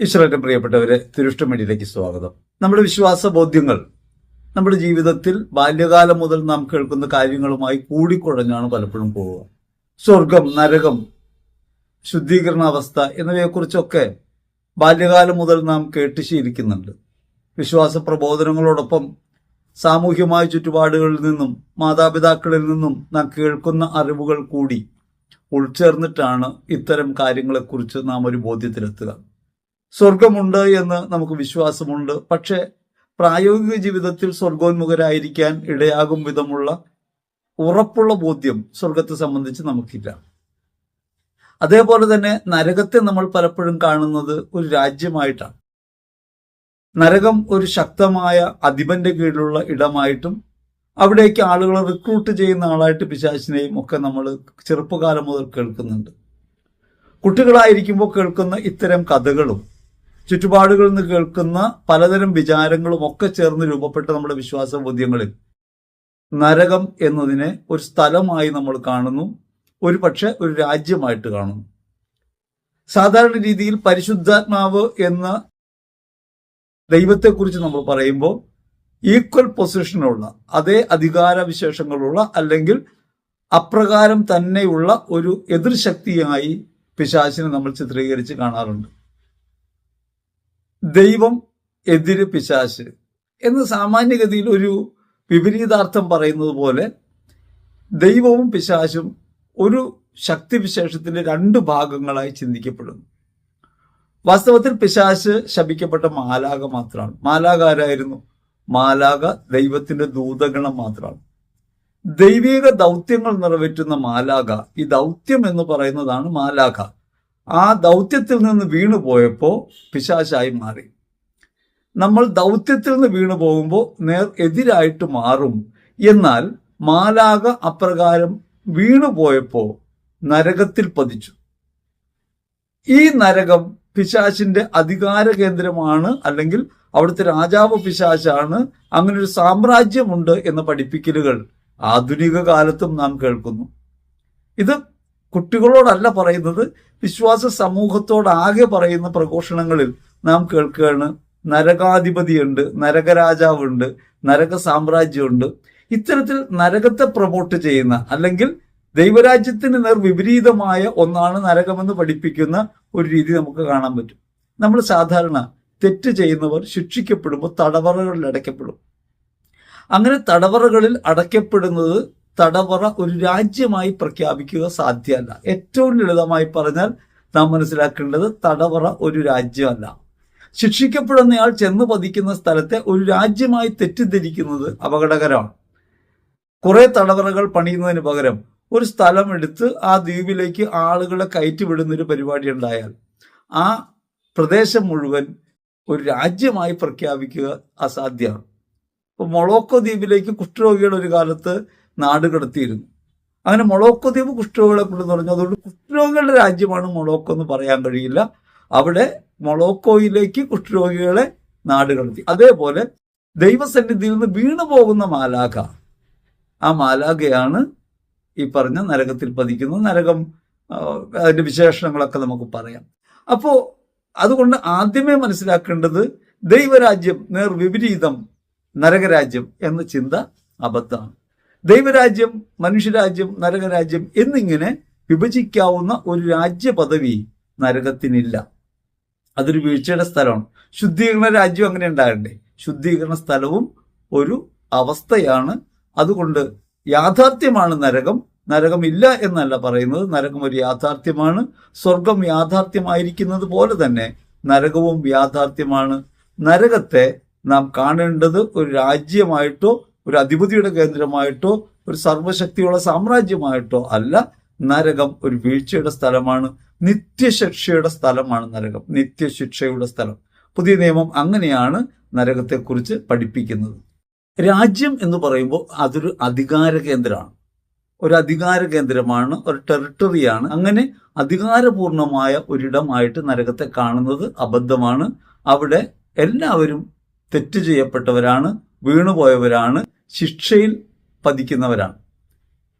ഈശ്വരന്റെ പ്രിയപ്പെട്ടവരെ തിരുഷ്ടമേടിയിലേക്ക് സ്വാഗതം. നമ്മുടെ വിശ്വാസ ബോധ്യങ്ങൾ നമ്മുടെ ജീവിതത്തിൽ ബാല്യകാലം മുതൽ നാം കേൾക്കുന്ന കാര്യങ്ങളുമായി കൂടിക്കുഴഞ്ഞാണ് പലപ്പോഴും പോവുക. സ്വർഗം നരകം ശുദ്ധീകരണാവസ്ഥ എന്നിവയെക്കുറിച്ചൊക്കെ ബാല്യകാലം മുതൽ നാം കേട്ട് ശീലിക്കുന്നുണ്ട്. വിശ്വാസ പ്രബോധനങ്ങളോടൊപ്പം സാമൂഹ്യമായ ചുറ്റുപാടുകളിൽ നിന്നും മാതാപിതാക്കളിൽ നിന്നും നാം കേൾക്കുന്ന അറിവുകൾ കൂടി ഉൾച്ചേർന്നിട്ടാണ് ഇത്തരം കാര്യങ്ങളെക്കുറിച്ച് നാം ഒരു ബോധ്യത്തിലെത്തുക. സ്വർഗമുണ്ട് എന്ന് നമുക്ക് വിശ്വാസമുണ്ട്. പക്ഷേ പ്രായോഗിക ജീവിതത്തിൽ സ്വർഗോന്മുഖരായിരിക്കാൻ ഇടയാകും വിധമുള്ള ഉറപ്പുള്ള ബോധ്യം സ്വർഗത്തെ സംബന്ധിച്ച് നമുക്കില്ല. അതേപോലെ തന്നെ നരകത്തെ നമ്മൾ പലപ്പോഴും കാണുന്നത് ഒരു രാജ്യമായിട്ടാണ്. നരകം ഒരു ശക്തമായ അധിപന്റെ കീഴിലുള്ള ഇടമായിട്ടും അവിടേക്ക് ആളുകളെ റിക്രൂട്ട് ചെയ്യുന്ന ആളായിട്ട് പിശാചിനെയും ഒക്കെ നമ്മൾ ചെറുപ്പകാലം മുതൽ കേൾക്കുന്നുണ്ട്. കുട്ടികളായിരിക്കുമ്പോൾ കേൾക്കുന്ന ഇത്തരം കഥകളും ചുറ്റുപാടുകളിൽ നിന്ന് കേൾക്കുന്ന പലതരം വിചാരങ്ങളും ഒക്കെ ചേർന്ന് രൂപപ്പെട്ട നമ്മുടെ വിശ്വാസ ബോധ്യങ്ങളിൽ നരകം എന്നതിനെ ഒരു സ്ഥലമായി നമ്മൾ കാണുന്നു ഒരു പക്ഷെ ഒരു രാജ്യമായിട്ട് കാണുന്നു. സാധാരണ രീതിയിൽ പരിശുദ്ധാത്മാവ് എന്ന ദൈവത്തെക്കുറിച്ച് നമ്മൾ പറയുമ്പോൾ ഈക്വൽ പൊസിഷനുള്ള അതേ അധികാര വിശേഷങ്ങളുള്ള അല്ലെങ്കിൽ അപ്രകാരം തന്നെയുള്ള ഒരു എതിർശക്തിയായി പിശാചിനെ നമ്മൾ ചിത്രീകരിച്ച് കാണാറുണ്ട്. ദൈവം എതിര് പിശാശ് എന്ന് സാമാന്യഗതിയിൽ ഒരു വിപരീതാർത്ഥം പറയുന്നത് പോലെ ദൈവവും പിശാശും ഒരു ശക്തിവിശേഷത്തിന്റെ രണ്ട് ഭാഗങ്ങളായി ചിന്തിക്കപ്പെടുന്നു. വാസ്തവത്തിൽ പിശാശ് ശപിക്കപ്പെട്ട മാലാക മാത്രമാണ്. മാലാക ആരായിരുന്നു മാലാക ദൈവത്തിന്റെ ദൂതഗണം മാത്രമാണ്. ദൈവിക ദൗത്യങ്ങൾ നിറവേറ്റുന്ന മാലാക ഈ ദൗത്യം എന്ന് പറയുന്നതാണ് മാലാക ആ ദൗത്യത്തിൽ നിന്ന് വീണു പോയപ്പോൾ പിശാശായി മാറി. നമ്മൾ ദൗത്യത്തിൽ നിന്ന് വീണു പോകുമ്പോൾ നേർ എതിരായിട്ട് മാറും. എന്നാൽ മാലാക അപ്രകാരം വീണു പോയപ്പോൾ നരകത്തിൽ പതിച്ചു. ഈ നരകം പിശാശിന്റെ അധികാര കേന്ദ്രമാണ് അല്ലെങ്കിൽ അവിടുത്തെ രാജാവ് പിശാശാണ് അങ്ങനെ ഒരു സാമ്രാജ്യമുണ്ട് എന്ന പഠിപ്പിക്കലുകൾ ആധുനിക കാലത്തും നാം കേൾക്കുന്നു. ഇത് കുട്ടികളോടല്ല പറയുന്നത് വിശ്വാസ സമൂഹത്തോടാകെ പറയുന്ന പ്രഘോഷണങ്ങളിൽ നാം കേൾക്കുകയാണ് നരകാധിപതിയുണ്ട് നരകരാജാവുണ്ട് നരക സാമ്രാജ്യമുണ്ട്. ഇത്തരത്തിൽ നരകത്തെ പ്രൊമോട്ട് ചെയ്യുന്ന അല്ലെങ്കിൽ ദൈവരാജ്യത്തിന് നേർ വിപരീതമായ ഒന്നാണ് നരകമെന്ന് പഠിപ്പിക്കുന്ന ഒരു രീതി നമുക്ക് കാണാൻ പറ്റും. നമ്മൾ സാധാരണ തെറ്റ് ചെയ്യുന്നവർ ശിക്ഷിക്കപ്പെടുമ്പോൾ തടവറകളിൽ അടയ്ക്കപ്പെടും. അങ്ങനെ തടവറകളിൽ അടയ്ക്കപ്പെടുന്നത് തടവറ ഒരു രാജ്യമായി പ്രഖ്യാപിക്കുക സാധ്യമല്ല. ഏറ്റവും ലളിതമായി പറഞ്ഞാൽ നാം മനസ്സിലാക്കേണ്ടത് തടവറ ഒരു രാജ്യമല്ല. ശിക്ഷിക്കപ്പെടുന്നയാൾ ചെന്ന് പതിക്കുന്ന സ്ഥലത്തെ ഒരു രാജ്യമായി തെറ്റിദ്ധരിക്കുന്നത് അപകടകരമാണ്. കുറെ തടവറകൾ പണിയുന്നതിന് പകരം ഒരു സ്ഥലം എടുത്ത് ആ ദ്വീപിലേക്ക് ആളുകളെ കയറ്റിവിടുന്ന ഒരു പരിപാടി ഉണ്ടായാൽ ആ പ്രദേശം മുഴുവൻ ഒരു രാജ്യമായി പ്രഖ്യാപിക്കുക അസാധ്യമാണ്. ഇപ്പൊ മൊളോക്കോ ദ്വീപിലേക്ക് കുഷ്ഠരോഗികൾ ഒരു കാലത്ത് നാട് കടത്തിയിരുന്നു. അങ്ങനെ മൊളോക്കോ ദ്വീപ് കുഷ്ഠരോഗികളെ കൊണ്ടെന്ന് പറഞ്ഞു അതുകൊണ്ട് കുഷ്ഠരോഗികളുടെ രാജ്യമാണ് മൊളോക്കോ എന്ന് പറയാൻ കഴിയില്ല. അവിടെ മൊളോക്കോയിലേക്ക് കുഷ്ഠരോഗികളെ നാട് കടത്തി. അതേപോലെ ദൈവസന്നിധിയിൽ നിന്ന് വീണു പോകുന്ന മാലാഖ. ആ മാലാഖയാണ് ഈ പറഞ്ഞ നരകത്തിൽ പതിക്കുന്നത് നരകം അതിന്റെ വിശേഷണങ്ങളൊക്കെ നമുക്ക് പറയാം. അപ്പോൾ അതുകൊണ്ട് ആദ്യമേ മനസ്സിലാക്കേണ്ടത് ദൈവരാജ്യം നേർ വിപരീതം നരകരാജ്യം എന്ന ചിന്ത അബദ്ധമാണ്. ദൈവരാജ്യം മനുഷ്യരാജ്യം നരകരാജ്യം എന്നിങ്ങനെ വിഭജിക്കാവുന്ന ഒരു രാജ്യ പദവി നരകത്തിനില്ല. അതൊരു വീഴ്ചയുടെ സ്ഥലമാണ്. ശുദ്ധീകരണ രാജ്യം അങ്ങനെ ഉണ്ടാകണ്ടേ? ശുദ്ധീകരണ സ്ഥലവും ഒരു അവസ്ഥയാണ്. അതുകൊണ്ട് യാഥാർത്ഥ്യമാണ് നരകം. നരകമില്ല എന്നല്ല പറയുന്നത്. നരകം ഒരു യാഥാർത്ഥ്യമാണ്. സ്വർഗം യാഥാർത്ഥ്യമായിരിക്കുന്നത് പോലെ തന്നെ നരകവും യാഥാർത്ഥ്യമാണ്. നരകത്തെ നാം കാണേണ്ടത് ഒരു രാജ്യമായിട്ടോ ഒരു അധിപതിയുടെ കേന്ദ്രമായിട്ടോ ഒരു സർവശക്തിയുള്ള സാമ്രാജ്യമായിട്ടോ അല്ല നരകം ഒരു വീഴ്ചയുടെ സ്ഥലമാണ് നിത്യശിക്ഷയുടെ സ്ഥലമാണ് നരകം നിത്യശിക്ഷയുടെ സ്ഥലം. പുതിയ നിയമം അങ്ങനെയാണ് നരകത്തെക്കുറിച്ച് പഠിപ്പിക്കുന്നത്. രാജ്യം എന്ന് പറയുമ്പോൾ അതൊരു അധികാര കേന്ദ്രമാണ്. ഒരു അധികാര കേന്ദ്രമാണ് ഒരു ടെറിട്ടറിയാണ് അങ്ങനെ അധികാരപൂർണമായ ഒരിടമായിട്ട് നരകത്തെ കാണുന്നത് അബദ്ധമാണ്. അവിടെ എല്ലാവരും തെറ്റ് ചെയ്യപ്പെട്ടവരാണ്. വീണുപോയവരാണ് ശിക്ഷയിൽ പതിക്കുന്നവരാണ്.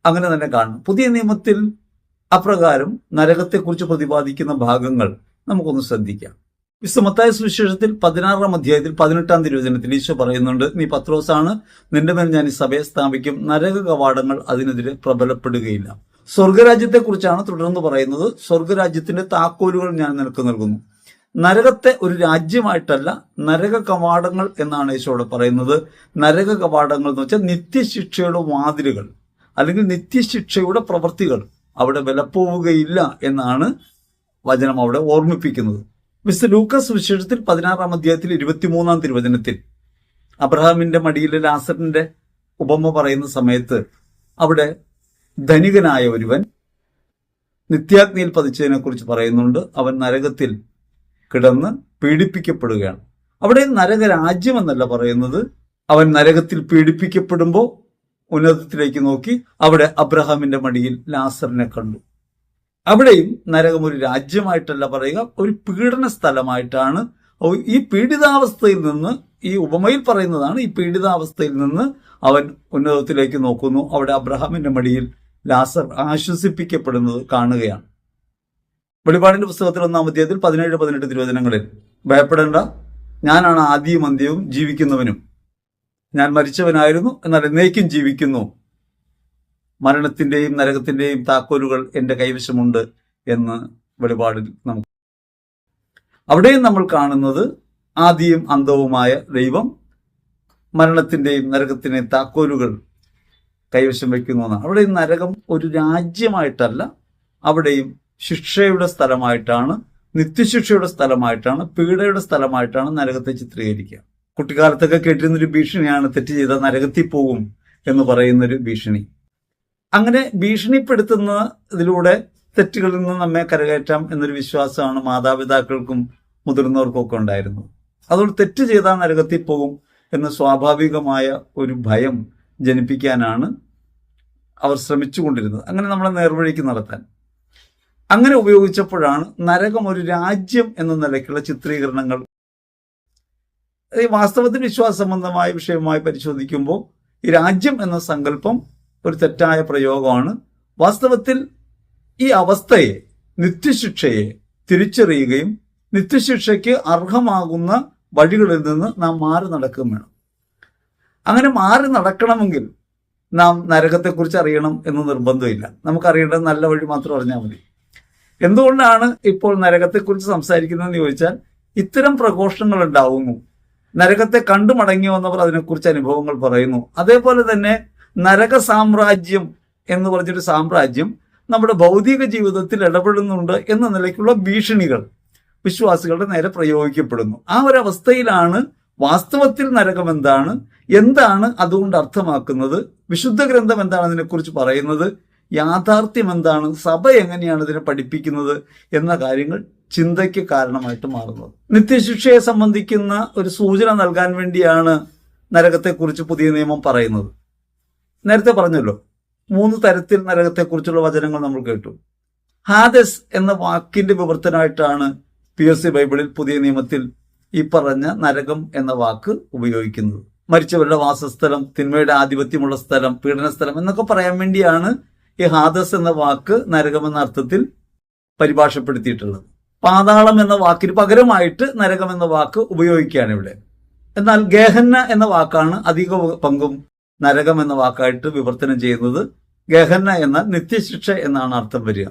അങ്ങനെ തന്നെ കാണണം പുതിയ നിയമത്തിൽ അപ്രകാരം നരകത്തെക്കുറിച്ച് പ്രതിപാദിക്കുന്ന ഭാഗങ്ങൾ നമുക്കൊന്ന് ശ്രദ്ധിക്കാം. വിശ്വമത്തായ സുവിശേഷത്തിൽ പതിനാറാം അധ്യായത്തിൽ പതിനെട്ടാം തിരുവചനത്തിൽ ഈശോ പറയുന്നുണ്ട് നീ പത്രോസാണ് നിന്റെ മേൽ ഞാൻ ഈ സഭയെ സ്ഥാപിക്കും നരക കവാടങ്ങൾ അതിനെതിരെ പ്രബലപ്പെടുകയില്ല. സ്വർഗരാജ്യത്തെക്കുറിച്ചാണ് തുടർന്ന് പറയുന്നത് സ്വർഗരാജ്യത്തിന്റെ താക്കോലുകൾ ഞാൻ നിനക്ക് നൽകുന്നു. നരകത്തെ ഒരു രാജ്യമായിട്ടല്ല നരക കവാടങ്ങൾ എന്നാണ് യേശോട് പറയുന്നത്. നരക കവാടങ്ങൾ എന്ന് വെച്ചാൽ നിത്യശിക്ഷയുടെ വാതിലുകൾ അല്ലെങ്കിൽ നിത്യശിക്ഷയുടെ പ്രവൃത്തികൾ അവിടെ വിലപ്പോവുകയില്ല എന്നാണ് വചനം അവിടെ ഓർമ്മിപ്പിക്കുന്നത്. മിസ്റ്റർ ലൂക്കസ് വിശേഷത്തിൽ പതിനാറാം അധ്യായത്തിൽ ഇരുപത്തിമൂന്നാം തിരുവചനത്തിൽ അബ്രഹാമിന്റെ മടിയിലെ ലാസറിന്റെ ഉപമ പറയുന്ന സമയത്ത് അവിടെ ധനികനായ ഒരുവൻ നിത്യാഗ്നിയിൽ പതിച്ചതിനെ കുറിച്ച് പറയുന്നുണ്ട്. അവൻ നരകത്തിൽ കിടന്ന് പീഡിപ്പിക്കപ്പെടുകയാണ്. അവിടെ നരകരാജ്യം എന്നല്ല പറയുന്നത്. അവൻ നരകത്തിൽ പീഡിപ്പിക്കപ്പെടുമ്പോൾ ഉന്നതത്തിലേക്ക് നോക്കി അവിടെ അബ്രഹാമിന്റെ മടിയിൽ ലാസറിനെ കണ്ടു. അവിടെയും നരകം ഒരു രാജ്യമായിട്ടല്ല പറയുക ഒരു പീഡന സ്ഥലമായിട്ടാണ്. ഈ പീഡിതാവസ്ഥയിൽ നിന്ന് ഈ ഉപമയിൽ പറയുന്നതാണ് ഈ പീഡിതാവസ്ഥയിൽ നിന്ന് അവൻ ഉന്നതത്തിലേക്ക് നോക്കുന്നു. അവിടെ അബ്രഹാമിന്റെ മടിയിൽ ലാസർ ആശ്വസിപ്പിക്കപ്പെടുന്നത് കാണുകയാണ്. വെളിപാടിന്റെ പുസ്തകത്തിൽ ഒന്നാം അധ്യായത്തിൽ പതിനേഴ് പതിനെട്ട് തിരുവചനങ്ങളിൽ ഭയപ്പെടേണ്ട. ഞാനാണ് ആദ്യവും അന്ത്യവും ജീവിക്കുന്നവനും. ഞാൻ മരിച്ചവനായിരുന്നു എന്നാൽ എന്നേക്കും ജീവിക്കുന്നു. മരണത്തിന്റെയും നരകത്തിന്റെയും താക്കോലുകൾ എന്റെ കൈവശമുണ്ട് എന്ന് വെളിപാടിൽ നമുക്ക് അവിടെയും നമ്മൾ കാണുന്നത് ആദ്യം അന്തവുമായ ദൈവം മരണത്തിന്റെയും നരകത്തിന്റെയും താക്കോലുകൾ കൈവശം വയ്ക്കുന്നു എന്നാണ്. അവിടെ ഈ നരകം ഒരു രാജ്യമായിട്ടല്ല അവിടെയും ശിക്ഷയുടെ സ്ഥലമായിട്ടാണ് നിത്യശിക്ഷയുടെ സ്ഥലമായിട്ടാണ് പീഡയുടെ സ്ഥലമായിട്ടാണ് നരകത്തെ ചിത്രീകരിക്കുക. കുട്ടിക്കാലത്തൊക്കെ കേട്ടിരുന്നൊരു ഭീഷണിയാണ് തെറ്റ് ചെയ്ത നരകത്തിൽ പോകും എന്ന് പറയുന്നൊരു ഭീഷണി. അങ്ങനെ ഭീഷണിപ്പെടുത്തുന്നതിലൂടെ തെറ്റുകളിൽ നിന്ന് നമ്മെ കരകയറ്റാം എന്നൊരു വിശ്വാസമാണ് മാതാപിതാക്കൾക്കും മുതിർന്നവർക്കും ഒക്കെ ഉണ്ടായിരുന്നത്. അതുകൊണ്ട് തെറ്റ് ചെയ്താൽ നരകത്തിൽ പോകും എന്ന സ്വാഭാവികമായ ഒരു ഭയം ജനിപ്പിക്കാനാണ് അവർ ശ്രമിച്ചുകൊണ്ടിരുന്നത്. അങ്ങനെ നമ്മളെ നേർവഴിക്ക് നടത്താൻ. അങ്ങനെ ഉപയോഗിച്ചപ്പോഴാണ് നരകം ഒരു രാജ്യം എന്ന നിലയ്ക്കുള്ള ചിത്രീകരണങ്ങൾ. ഈ വാസ്തവത്തിൽ വിശ്വാസ സംബന്ധമായ വിഷയമായി പരിശോധിക്കുമ്പോൾ ഈ രാജ്യം എന്ന സങ്കല്പം ഒരു തെറ്റായ പ്രയോഗമാണ്. വാസ്തവത്തിൽ ഈ അവസ്ഥയെ നിത്യശിക്ഷയെ തിരിച്ചറിയുകയും നിത്യശിക്ഷയ്ക്ക് അർഹമാകുന്ന വഴികളിൽ നിന്ന് നാം മാറി നടക്കുകയും വേണം. അങ്ങനെ മാറി നടക്കണമെങ്കിൽ നാം നരകത്തെക്കുറിച്ച് അറിയണം എന്ന് നിർബന്ധമില്ല. നമുക്കറിയേണ്ടത് നല്ല വഴി മാത്രം അറിഞ്ഞാൽ മതി. എന്തുകൊണ്ടാണ് ഇപ്പോൾ നരകത്തെക്കുറിച്ച് സംസാരിക്കുന്നതെന്ന് ചോദിച്ചാൽ ഇത്തരം പ്രഘോഷണങ്ങൾ ഉണ്ടാവുന്നു. നരകത്തെ കണ്ടു മടങ്ങി വന്നവർ അതിനെക്കുറിച്ച് അനുഭവങ്ങൾ പറയുന്നു. അതേപോലെ തന്നെ നരക സാമ്രാജ്യം എന്ന് പറഞ്ഞൊരു സാമ്രാജ്യം നമ്മുടെ ഭൗതിക ജീവിതത്തിൽ ഇടപെടുന്നുണ്ട് എന്ന നിലയ്ക്കുള്ള ഭീഷണികൾ വിശ്വാസികളുടെ നേരെ പ്രയോഗിക്കപ്പെടുന്നു. ആ ഒരവസ്ഥയിലാണ് വാസ്തവത്തിൽ നരകം എന്താണ് എന്താണ് അതുകൊണ്ട് അർത്ഥമാക്കുന്നത് വിശുദ്ധ ഗ്രന്ഥം എന്താണ് അതിനെക്കുറിച്ച് പറയുന്നത് യാഥാർത്ഥ്യം എന്താണ്? സഭ എങ്ങനെയാണ് ഇതിനെ പഠിപ്പിക്കുന്നത് എന്ന കാര്യങ്ങൾ ചിന്തയ്ക്ക് കാരണമായിട്ട് മാറുന്നത്. നിത്യശിക്ഷയെ സംബന്ധിക്കുന്ന ഒരു സൂചന നൽകാൻ വേണ്ടിയാണ് നരകത്തെക്കുറിച്ച് പുതിയ നിയമം പറയുന്നത്. നേരത്തെ പറഞ്ഞല്ലോ മൂന്ന് തരത്തിൽ നരകത്തെക്കുറിച്ചുള്ള വചനങ്ങൾ നമ്മൾ കേട്ടു. ഹാദസ് എന്ന വാക്കിന്റെ വിവർത്തനമായിട്ടാണ് പി എസ് സി ബൈബിളിൽ പുതിയ നിയമത്തിൽ ഈ പറഞ്ഞ നരകം എന്ന വാക്ക് ഉപയോഗിക്കുന്നത്. മരിച്ചവരുടെ വാസസ്ഥലം തിന്മയുടെ ആധിപത്യമുള്ള സ്ഥലം പീഡന സ്ഥലം എന്നൊക്കെ പറയാൻ വേണ്ടിയാണ് ഈ ഹാദസ് എന്ന വാക്ക് നരകം എന്ന അർത്ഥത്തിൽ പരിഭാഷപ്പെടുത്തിയിട്ടുള്ളത്. പാതാളം എന്ന വാക്കിന് പകരമായിട്ട് നരകം എന്ന വാക്ക് ഉപയോഗിക്കുകയാണ് ഇവിടെ. എന്നാൽ ഗേഹന്ന എന്ന വാക്കാണ് അധിക പങ്കും നരകം എന്ന വാക്കായിട്ട് വിവർത്തനം ചെയ്യുന്നത്. ഗഹന്ന എന്ന നിത്യശിക്ഷ എന്നാണ് അർത്ഥം വരിക.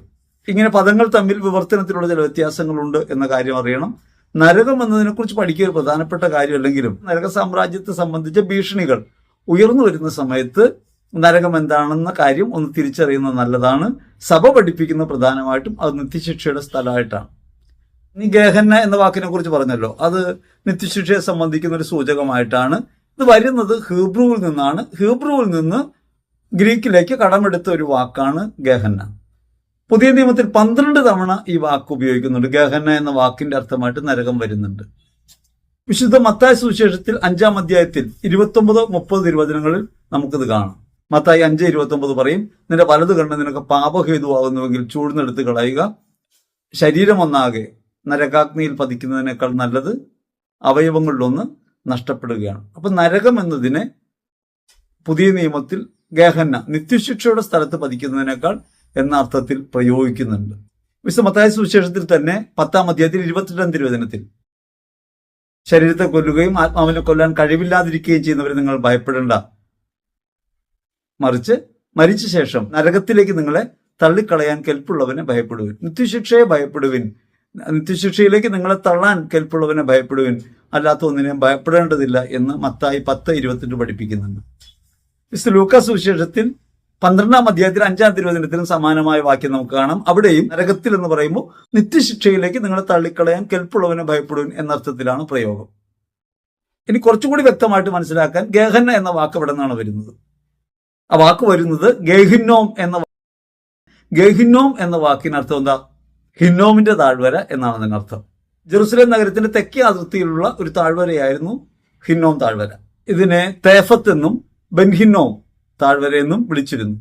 ഇങ്ങനെ പദങ്ങൾ തമ്മിൽ വിവർത്തനത്തിലുള്ള ചില വ്യത്യാസങ്ങളുണ്ട് എന്ന കാര്യം അറിയണം. നരകം എന്നതിനെക്കുറിച്ച് പഠിക്കുക ഒരു പ്രധാനപ്പെട്ട കാര്യമല്ലെങ്കിലും നരക സാമ്രാജ്യത്തെ സംബന്ധിച്ച ഭീഷണികൾ ഉയർന്നു വരുന്ന സമയത്ത് നരകം എന്താണെന്ന കാര്യം ഒന്ന് തിരിച്ചറിയുന്നത് നല്ലതാണ്. സഭ പഠിപ്പിക്കുന്ന പ്രധാനമായിട്ടും അത് നിത്യശിക്ഷയുടെ സ്ഥലമായിട്ടാണ്. ഇനി ഗേഹന്ന എന്ന വാക്കിനെ കുറിച്ച് പറഞ്ഞല്ലോ. അത് നിത്യശിക്ഷയെ സംബന്ധിക്കുന്ന ഒരു സൂചകമായിട്ടാണ്. ഇത് വരുന്നത് ഹീബ്രുവിൽ നിന്നാണ്. ഹീബ്രുവിൽ നിന്ന് ഗ്രീക്കിലേക്ക് കടമെടുത്ത ഒരു വാക്കാണ് ഗേഹന്ന പുതിയ നിയമത്തിൽ പന്ത്രണ്ട് തവണ ഈ വാക്ക് ഉപയോഗിക്കുന്നുണ്ട്. ഗേഹന്ന എന്ന വാക്കിന്റെ അർത്ഥമായിട്ട് നരകം വരുന്നുണ്ട്. വിശുദ്ധ മത്തായ സുവിശേഷത്തിൽ അഞ്ചാം അധ്യായത്തിൽ ഇരുപത്തൊമ്പത് മുപ്പത് തിരുവചനങ്ങളിൽ നമുക്കിത് കാണാം. മത്തായി അഞ്ച് ഇരുപത്തി ഒമ്പത് പറയും നിന്റെ വലത് കണ്ണ് നിനക്ക് പാപഹേതുവാകുന്നുവെങ്കിൽ ചൂഴ്ന്നെടുത്ത് കളയുക. ശരീരം ഒന്നാകെ നരകാഗ്നിയിൽ പതിക്കുന്നതിനേക്കാൾ നല്ലത് അവയവങ്ങളിലൊന്ന് നഷ്ടപ്പെടുകയാണ്. അപ്പൊ നരകം എന്നതിനെ പുതിയ നിയമത്തിൽ ഗേഹന്ന നിത്യശിക്ഷയുടെ സ്ഥലത്ത് പതിക്കുന്നതിനേക്കാൾ എന്ന അർത്ഥത്തിൽ പ്രയോഗിക്കുന്നുണ്ട്. വിശ്വമത്തായ മത്തായ സുവിശേഷത്തിൽ തന്നെ പത്താം അധ്യായത്തിൽ ഇരുപത്തിരണ്ടാം തിരുവചനത്തിൽ ശരീരത്തെ കൊല്ലുകയും ആത്മാവിനെ കൊല്ലാൻ കഴിവില്ലാതിരിക്കുകയും ചെയ്യുന്നവരെ നിങ്ങൾ ഭയപ്പെടേണ്ട. മറിച്ച് മരിച്ച ശേഷം നരകത്തിലേക്ക് നിങ്ങളെ തള്ളിക്കളയാൻ കെൽപ്പുള്ളവനെ ഭയപ്പെടുവിൻ. നിത്യശിക്ഷയെ ഭയപ്പെടുവിൻ. നിത്യശിക്ഷയിലേക്ക് നിങ്ങളെ തള്ളാൻ കെൽപ്പുള്ളവനെ ഭയപ്പെടുവിൻ. അല്ലാത്ത ഒന്നിനെയും ഭയപ്പെടേണ്ടതില്ല എന്ന് മത്തായി പത്ത് ഇരുപത്തെട്ട് പഠിപ്പിക്കുന്നുണ്ട്. വിശുദ്ധ ലൂക്കാസ് സുവിശേഷത്തിൽ പന്ത്രണ്ടാം അധ്യായത്തിൽ അഞ്ചാം തിരുവചനത്തിലും സമാനമായ വാക്യം നമുക്ക് കാണാം. അവിടെയും നരകത്തിൽ എന്ന് പറയുമ്പോൾ നിത്യശിക്ഷയിലേക്ക് നിങ്ങളെ തള്ളിക്കളയാൻ കെൽപ്പുള്ളവനെ ഭയപ്പെടുവിൻ എന്നർത്ഥത്തിലാണ് പ്രയോഗം. ഇനി കുറച്ചുകൂടി വ്യക്തമായിട്ട് മനസ്സിലാക്കാൻ ഗേഹന്ന എന്ന വാക്ക് ഇവിടെ നിന്നാണ് വരുന്നത്. ആ വാക്ക് വരുന്നത് ഗഹിന്നോം എന്ന ഗഹിന്നോം എന്ന വാക്കിനർത്ഥം എന്താ? ഹിന്നോമിന്റെ താഴ്വര എന്നാണ് അതിനർത്ഥം ജെറുസലേം നഗരത്തിന്റെ തെക്കേ അതിർത്തിയിലുള്ള ഒരു താഴ്വരയായിരുന്നു ഹിന്നോം താഴ്വര. ഇതിനെ തേഫത്ത് എന്നും ബെൻഹിന്നോം താഴ്വര എന്നും വിളിച്ചിരുന്നു.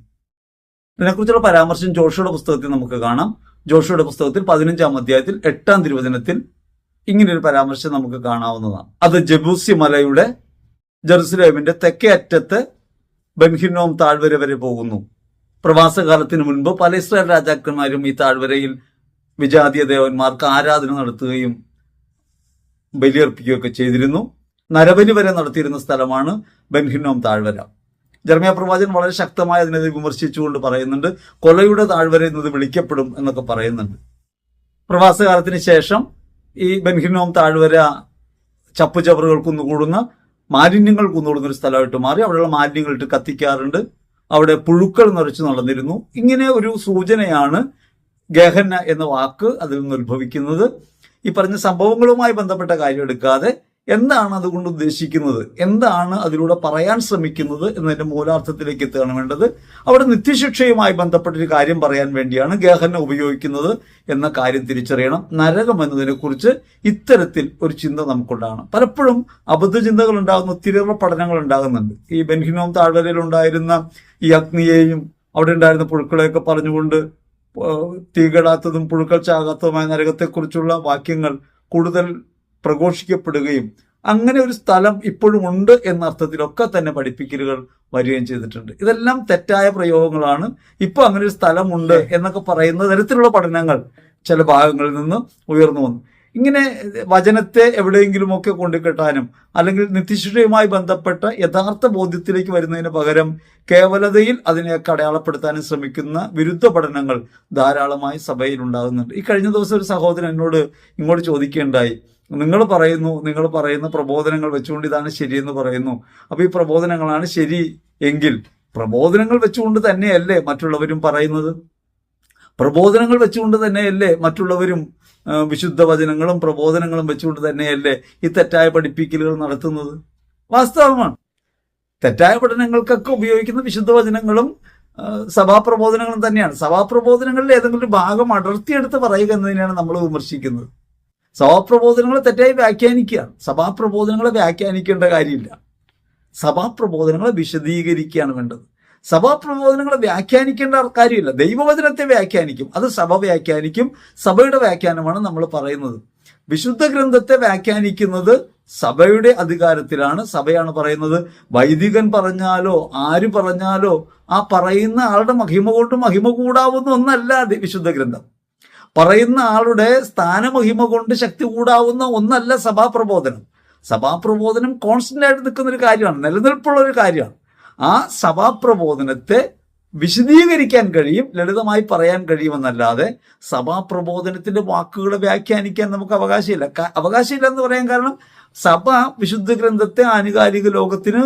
ഇതിനെക്കുറിച്ചുള്ള പരാമർശം ജോഷയുടെ പുസ്തകത്തിൽ നമുക്ക് കാണാം. ജോഷയുടെ പുസ്തകത്തിൽ പതിനഞ്ചാം അധ്യായത്തിൽ എട്ടാം തിരുവചനത്തിൽ ഇങ്ങനൊരു പരാമർശം നമുക്ക് കാണാവുന്നതാണ്. അത് ജബൂസി മലയുടെ ജെറുസലേമിന്റെ തെക്കേ അറ്റത്ത് ബെൻഹിന്നോം താഴ്വര വരെ പോകുന്നു. പ്രവാസകാലത്തിന് മുൻപ് പല ഇസ്രായേൽ രാജാക്കന്മാരും ഈ താഴ്വരയിൽ വിജാതീയ ദേവന്മാർക്ക് ആരാധന നടത്തുകയും ബലിയർപ്പിക്കുകയൊക്കെ ചെയ്തിരുന്നു. നരബലി വരെ നടത്തിയിരുന്ന സ്ഥലമാണ് ബെൻഹിന്നോം താഴ്വര. ജർമ്മിയ പ്രവാചകൻ വളരെ ശക്തമായി അതിനെതിരെ വിമർശിച്ചുകൊണ്ട് പറയുന്നുണ്ട് കൊലയുടെ താഴ്വര എന്നത് വിളിക്കപ്പെടും എന്നൊക്കെ പറയുന്നുണ്ട്. പ്രവാസകാലത്തിന് ശേഷം ഈ ബെൻഹിന്നോം താഴ്വര ചപ്പുചവറുകൾ കുന്നുകൂടുന്ന മാലിന്യങ്ങൾ കുന്നുകൂടുന്ന ഒരു സ്ഥലമായിട്ട് മാറി അവിടെയുള്ള മാലിന്യങ്ങൾ ഇട്ട് കത്തിക്കാറുണ്ട്. അവിടെ പുഴുക്കൾ നിറച്ച് നടന്നിരുന്നു. ഇങ്ങനെ ഒരു സൂചനയാണ് ഗഹന്ന എന്ന വാക്ക് അതിൽ നിന്ന് ഉത്ഭവിക്കുന്നത്. ഈ പറഞ്ഞ സംഭവങ്ങളുമായി ബന്ധപ്പെട്ട കാര്യം എടുക്കാതെ എന്താണ് അതുകൊണ്ട് ഉദ്ദേശിക്കുന്നത്? എന്താണ് അതിലൂടെ പറയാൻ ശ്രമിക്കുന്നത് എന്നതിന്റെ മൂലാർത്ഥത്തിലേക്ക് എത്തുകയാണ് വേണ്ടത്. അവിടെ നിത്യശിക്ഷയുമായി ബന്ധപ്പെട്ടൊരു കാര്യം പറയാൻ വേണ്ടിയാണ് ഗേഹന ഉപയോഗിക്കുന്നത് എന്ന കാര്യം തിരിച്ചറിയണം. നരകം എന്നതിനെക്കുറിച്ച് ഇത്തരത്തിൽ ഒരു ചിന്ത നമുക്കുണ്ടാകണം. പലപ്പോഴും അബദ്ധ ചിന്തകൾ ഉണ്ടാകുന്ന ഒത്തിരിയേറെ പഠനങ്ങൾ ഉണ്ടാകുന്നുണ്ട് ഈ ബെൻഹിനോം താഴ്വരയിൽ ഉണ്ടായിരുന്ന ഈ അഗ്നിയെയും അവിടെ ഉണ്ടായിരുന്ന പുഴുക്കളെയൊക്കെ പറഞ്ഞുകൊണ്ട് തീകടാത്തതും പുഴുക്കൾ ചാകാത്തതുമായ നരകത്തെക്കുറിച്ചുള്ള വാക്യങ്ങൾ കൂടുതൽ പ്രഘോഷിക്കപ്പെടുകയും അങ്ങനെ ഒരു സ്ഥലം ഇപ്പോഴും ഉണ്ട് എന്ന അർത്ഥത്തിലൊക്കെ തന്നെ പഠിപ്പിക്കലുകൾ വരികയും ചെയ്തിട്ടുണ്ട്. ഇതെല്ലാം തെറ്റായ പ്രയോഗങ്ങളാണ്. ഇപ്പൊ അങ്ങനെ ഒരു സ്ഥലമുണ്ട് എന്നൊക്കെ പറയുന്ന തരത്തിലുള്ള പഠനങ്ങൾ ചില ഭാഗങ്ങളിൽ നിന്ന് ഉയർന്നു വന്നു. ഇങ്ങനെ വചനത്തെ എവിടെയെങ്കിലുമൊക്കെ കൊണ്ടുകെട്ടാനും അല്ലെങ്കിൽ നിത്യശിക്ഷയുമായി ബന്ധപ്പെട്ട യഥാർത്ഥ ബോധ്യത്തിലേക്ക് വരുന്നതിന് പകരം കേവലതയിൽ അതിനെയൊക്കെ അടയാളപ്പെടുത്താനും ശ്രമിക്കുന്ന വിരുദ്ധ പഠനങ്ങൾ ധാരാളമായി സഭയിൽ ഉണ്ടാകുന്നുണ്ട്. ഈ കഴിഞ്ഞ ദിവസം ഒരു സഹോദരൻ എന്നോട് ഇങ്ങോട്ട് ചോദിക്കുകയുണ്ടായി. നിങ്ങൾ പറയുന്നു നിങ്ങൾ പറയുന്ന പ്രബോധനങ്ങൾ വെച്ചുകൊണ്ട് ഇതാണ് ശരിയെന്ന് പറയുന്നു. അപ്പൊ ഈ പ്രബോധനങ്ങളാണ് ശരി എങ്കിൽ പ്രബോധനങ്ങൾ വെച്ചുകൊണ്ട് തന്നെയല്ലേ മറ്റുള്ളവരും പറയുന്നത്? പ്രബോധനങ്ങൾ വെച്ചുകൊണ്ട് തന്നെയല്ലേ മറ്റുള്ളവരും വിശുദ്ധ വചനങ്ങളും പ്രബോധനങ്ങളും വെച്ചുകൊണ്ട് തന്നെയല്ലേ ഈ തെറ്റായ പഠിപ്പിക്കലുകൾ നടത്തുന്നത്? വാസ്തവമാണ്. തെറ്റായ പഠനങ്ങൾക്കൊക്കെ ഉപയോഗിക്കുന്ന വിശുദ്ധ വചനങ്ങളും സഭാപ്രബോധനങ്ങളും തന്നെയാണ്. സഭാപ്രബോധനങ്ങളിൽ ഏതെങ്കിലും ഭാഗം അടർത്തിയെടുത്ത് പറയുക എന്നതിനെയാണ് നമ്മൾ വിമർശിക്കുന്നത്. സഭാപ്രബോധനങ്ങളെ തെറ്റായി വ്യാഖ്യാനിക്കുകയാണ് സഭാപ്രബോധനങ്ങളെ വ്യാഖ്യാനിക്കേണ്ട കാര്യമില്ല. സഭാപ്രബോധനങ്ങളെ വിശദീകരിക്കുകയാണ് വേണ്ടത്. സഭാപ്രബോധനങ്ങളെ വ്യാഖ്യാനിക്കേണ്ട കാര്യമില്ല. ദൈവവചനത്തെ വ്യാഖ്യാനിക്കും. അത് സഭ വ്യാഖ്യാനിക്കും. സഭയുടെ വ്യാഖ്യാനമാണ് നമ്മൾ പറയുന്നത്. വിശുദ്ധ ഗ്രന്ഥത്തെ വ്യാഖ്യാനിക്കുന്നത് സഭയുടെ അധികാരത്തിലാണ്. സഭയാണ് പറയുന്നത് വൈദികൻ പറഞ്ഞാലോ ആര് പറഞ്ഞാലോ ആ പറയുന്ന ആളുടെ മഹിമ കൊണ്ട് മഹിമ കൂടാവുന്ന ഒന്നല്ല വിശുദ്ധ ഗ്രന്ഥം. പറയുന്ന ആളുടെ സ്ഥാനമഹിമ കൊണ്ട് ശക്തി കൂടാവുന്ന ഒന്നല്ല സഭാപ്രബോധനം. സഭാപ്രബോധനം കോൺസ്റ്റന്റ് ആയിട്ട് നിൽക്കുന്ന ഒരു കാര്യമാണ്. നിലനിൽപ്പുള്ള ഒരു കാര്യമാണ്. ആ സഭാപ്രബോധനത്തെ വിശദീകരിക്കാൻ കഴിയും ലളിതമായി പറയാൻ കഴിയുമെന്നല്ലാതെ സഭാപ്രബോധനത്തിന്റെ വാക്കുകളെ വ്യാഖ്യാനിക്കാൻ നമുക്ക് അവകാശമില്ല. അവകാശമില്ല എന്ന് പറയാൻ കാരണം സഭ വിശുദ്ധ ഗ്രന്ഥത്തെ ആനുകാലിക ലോകത്തിന്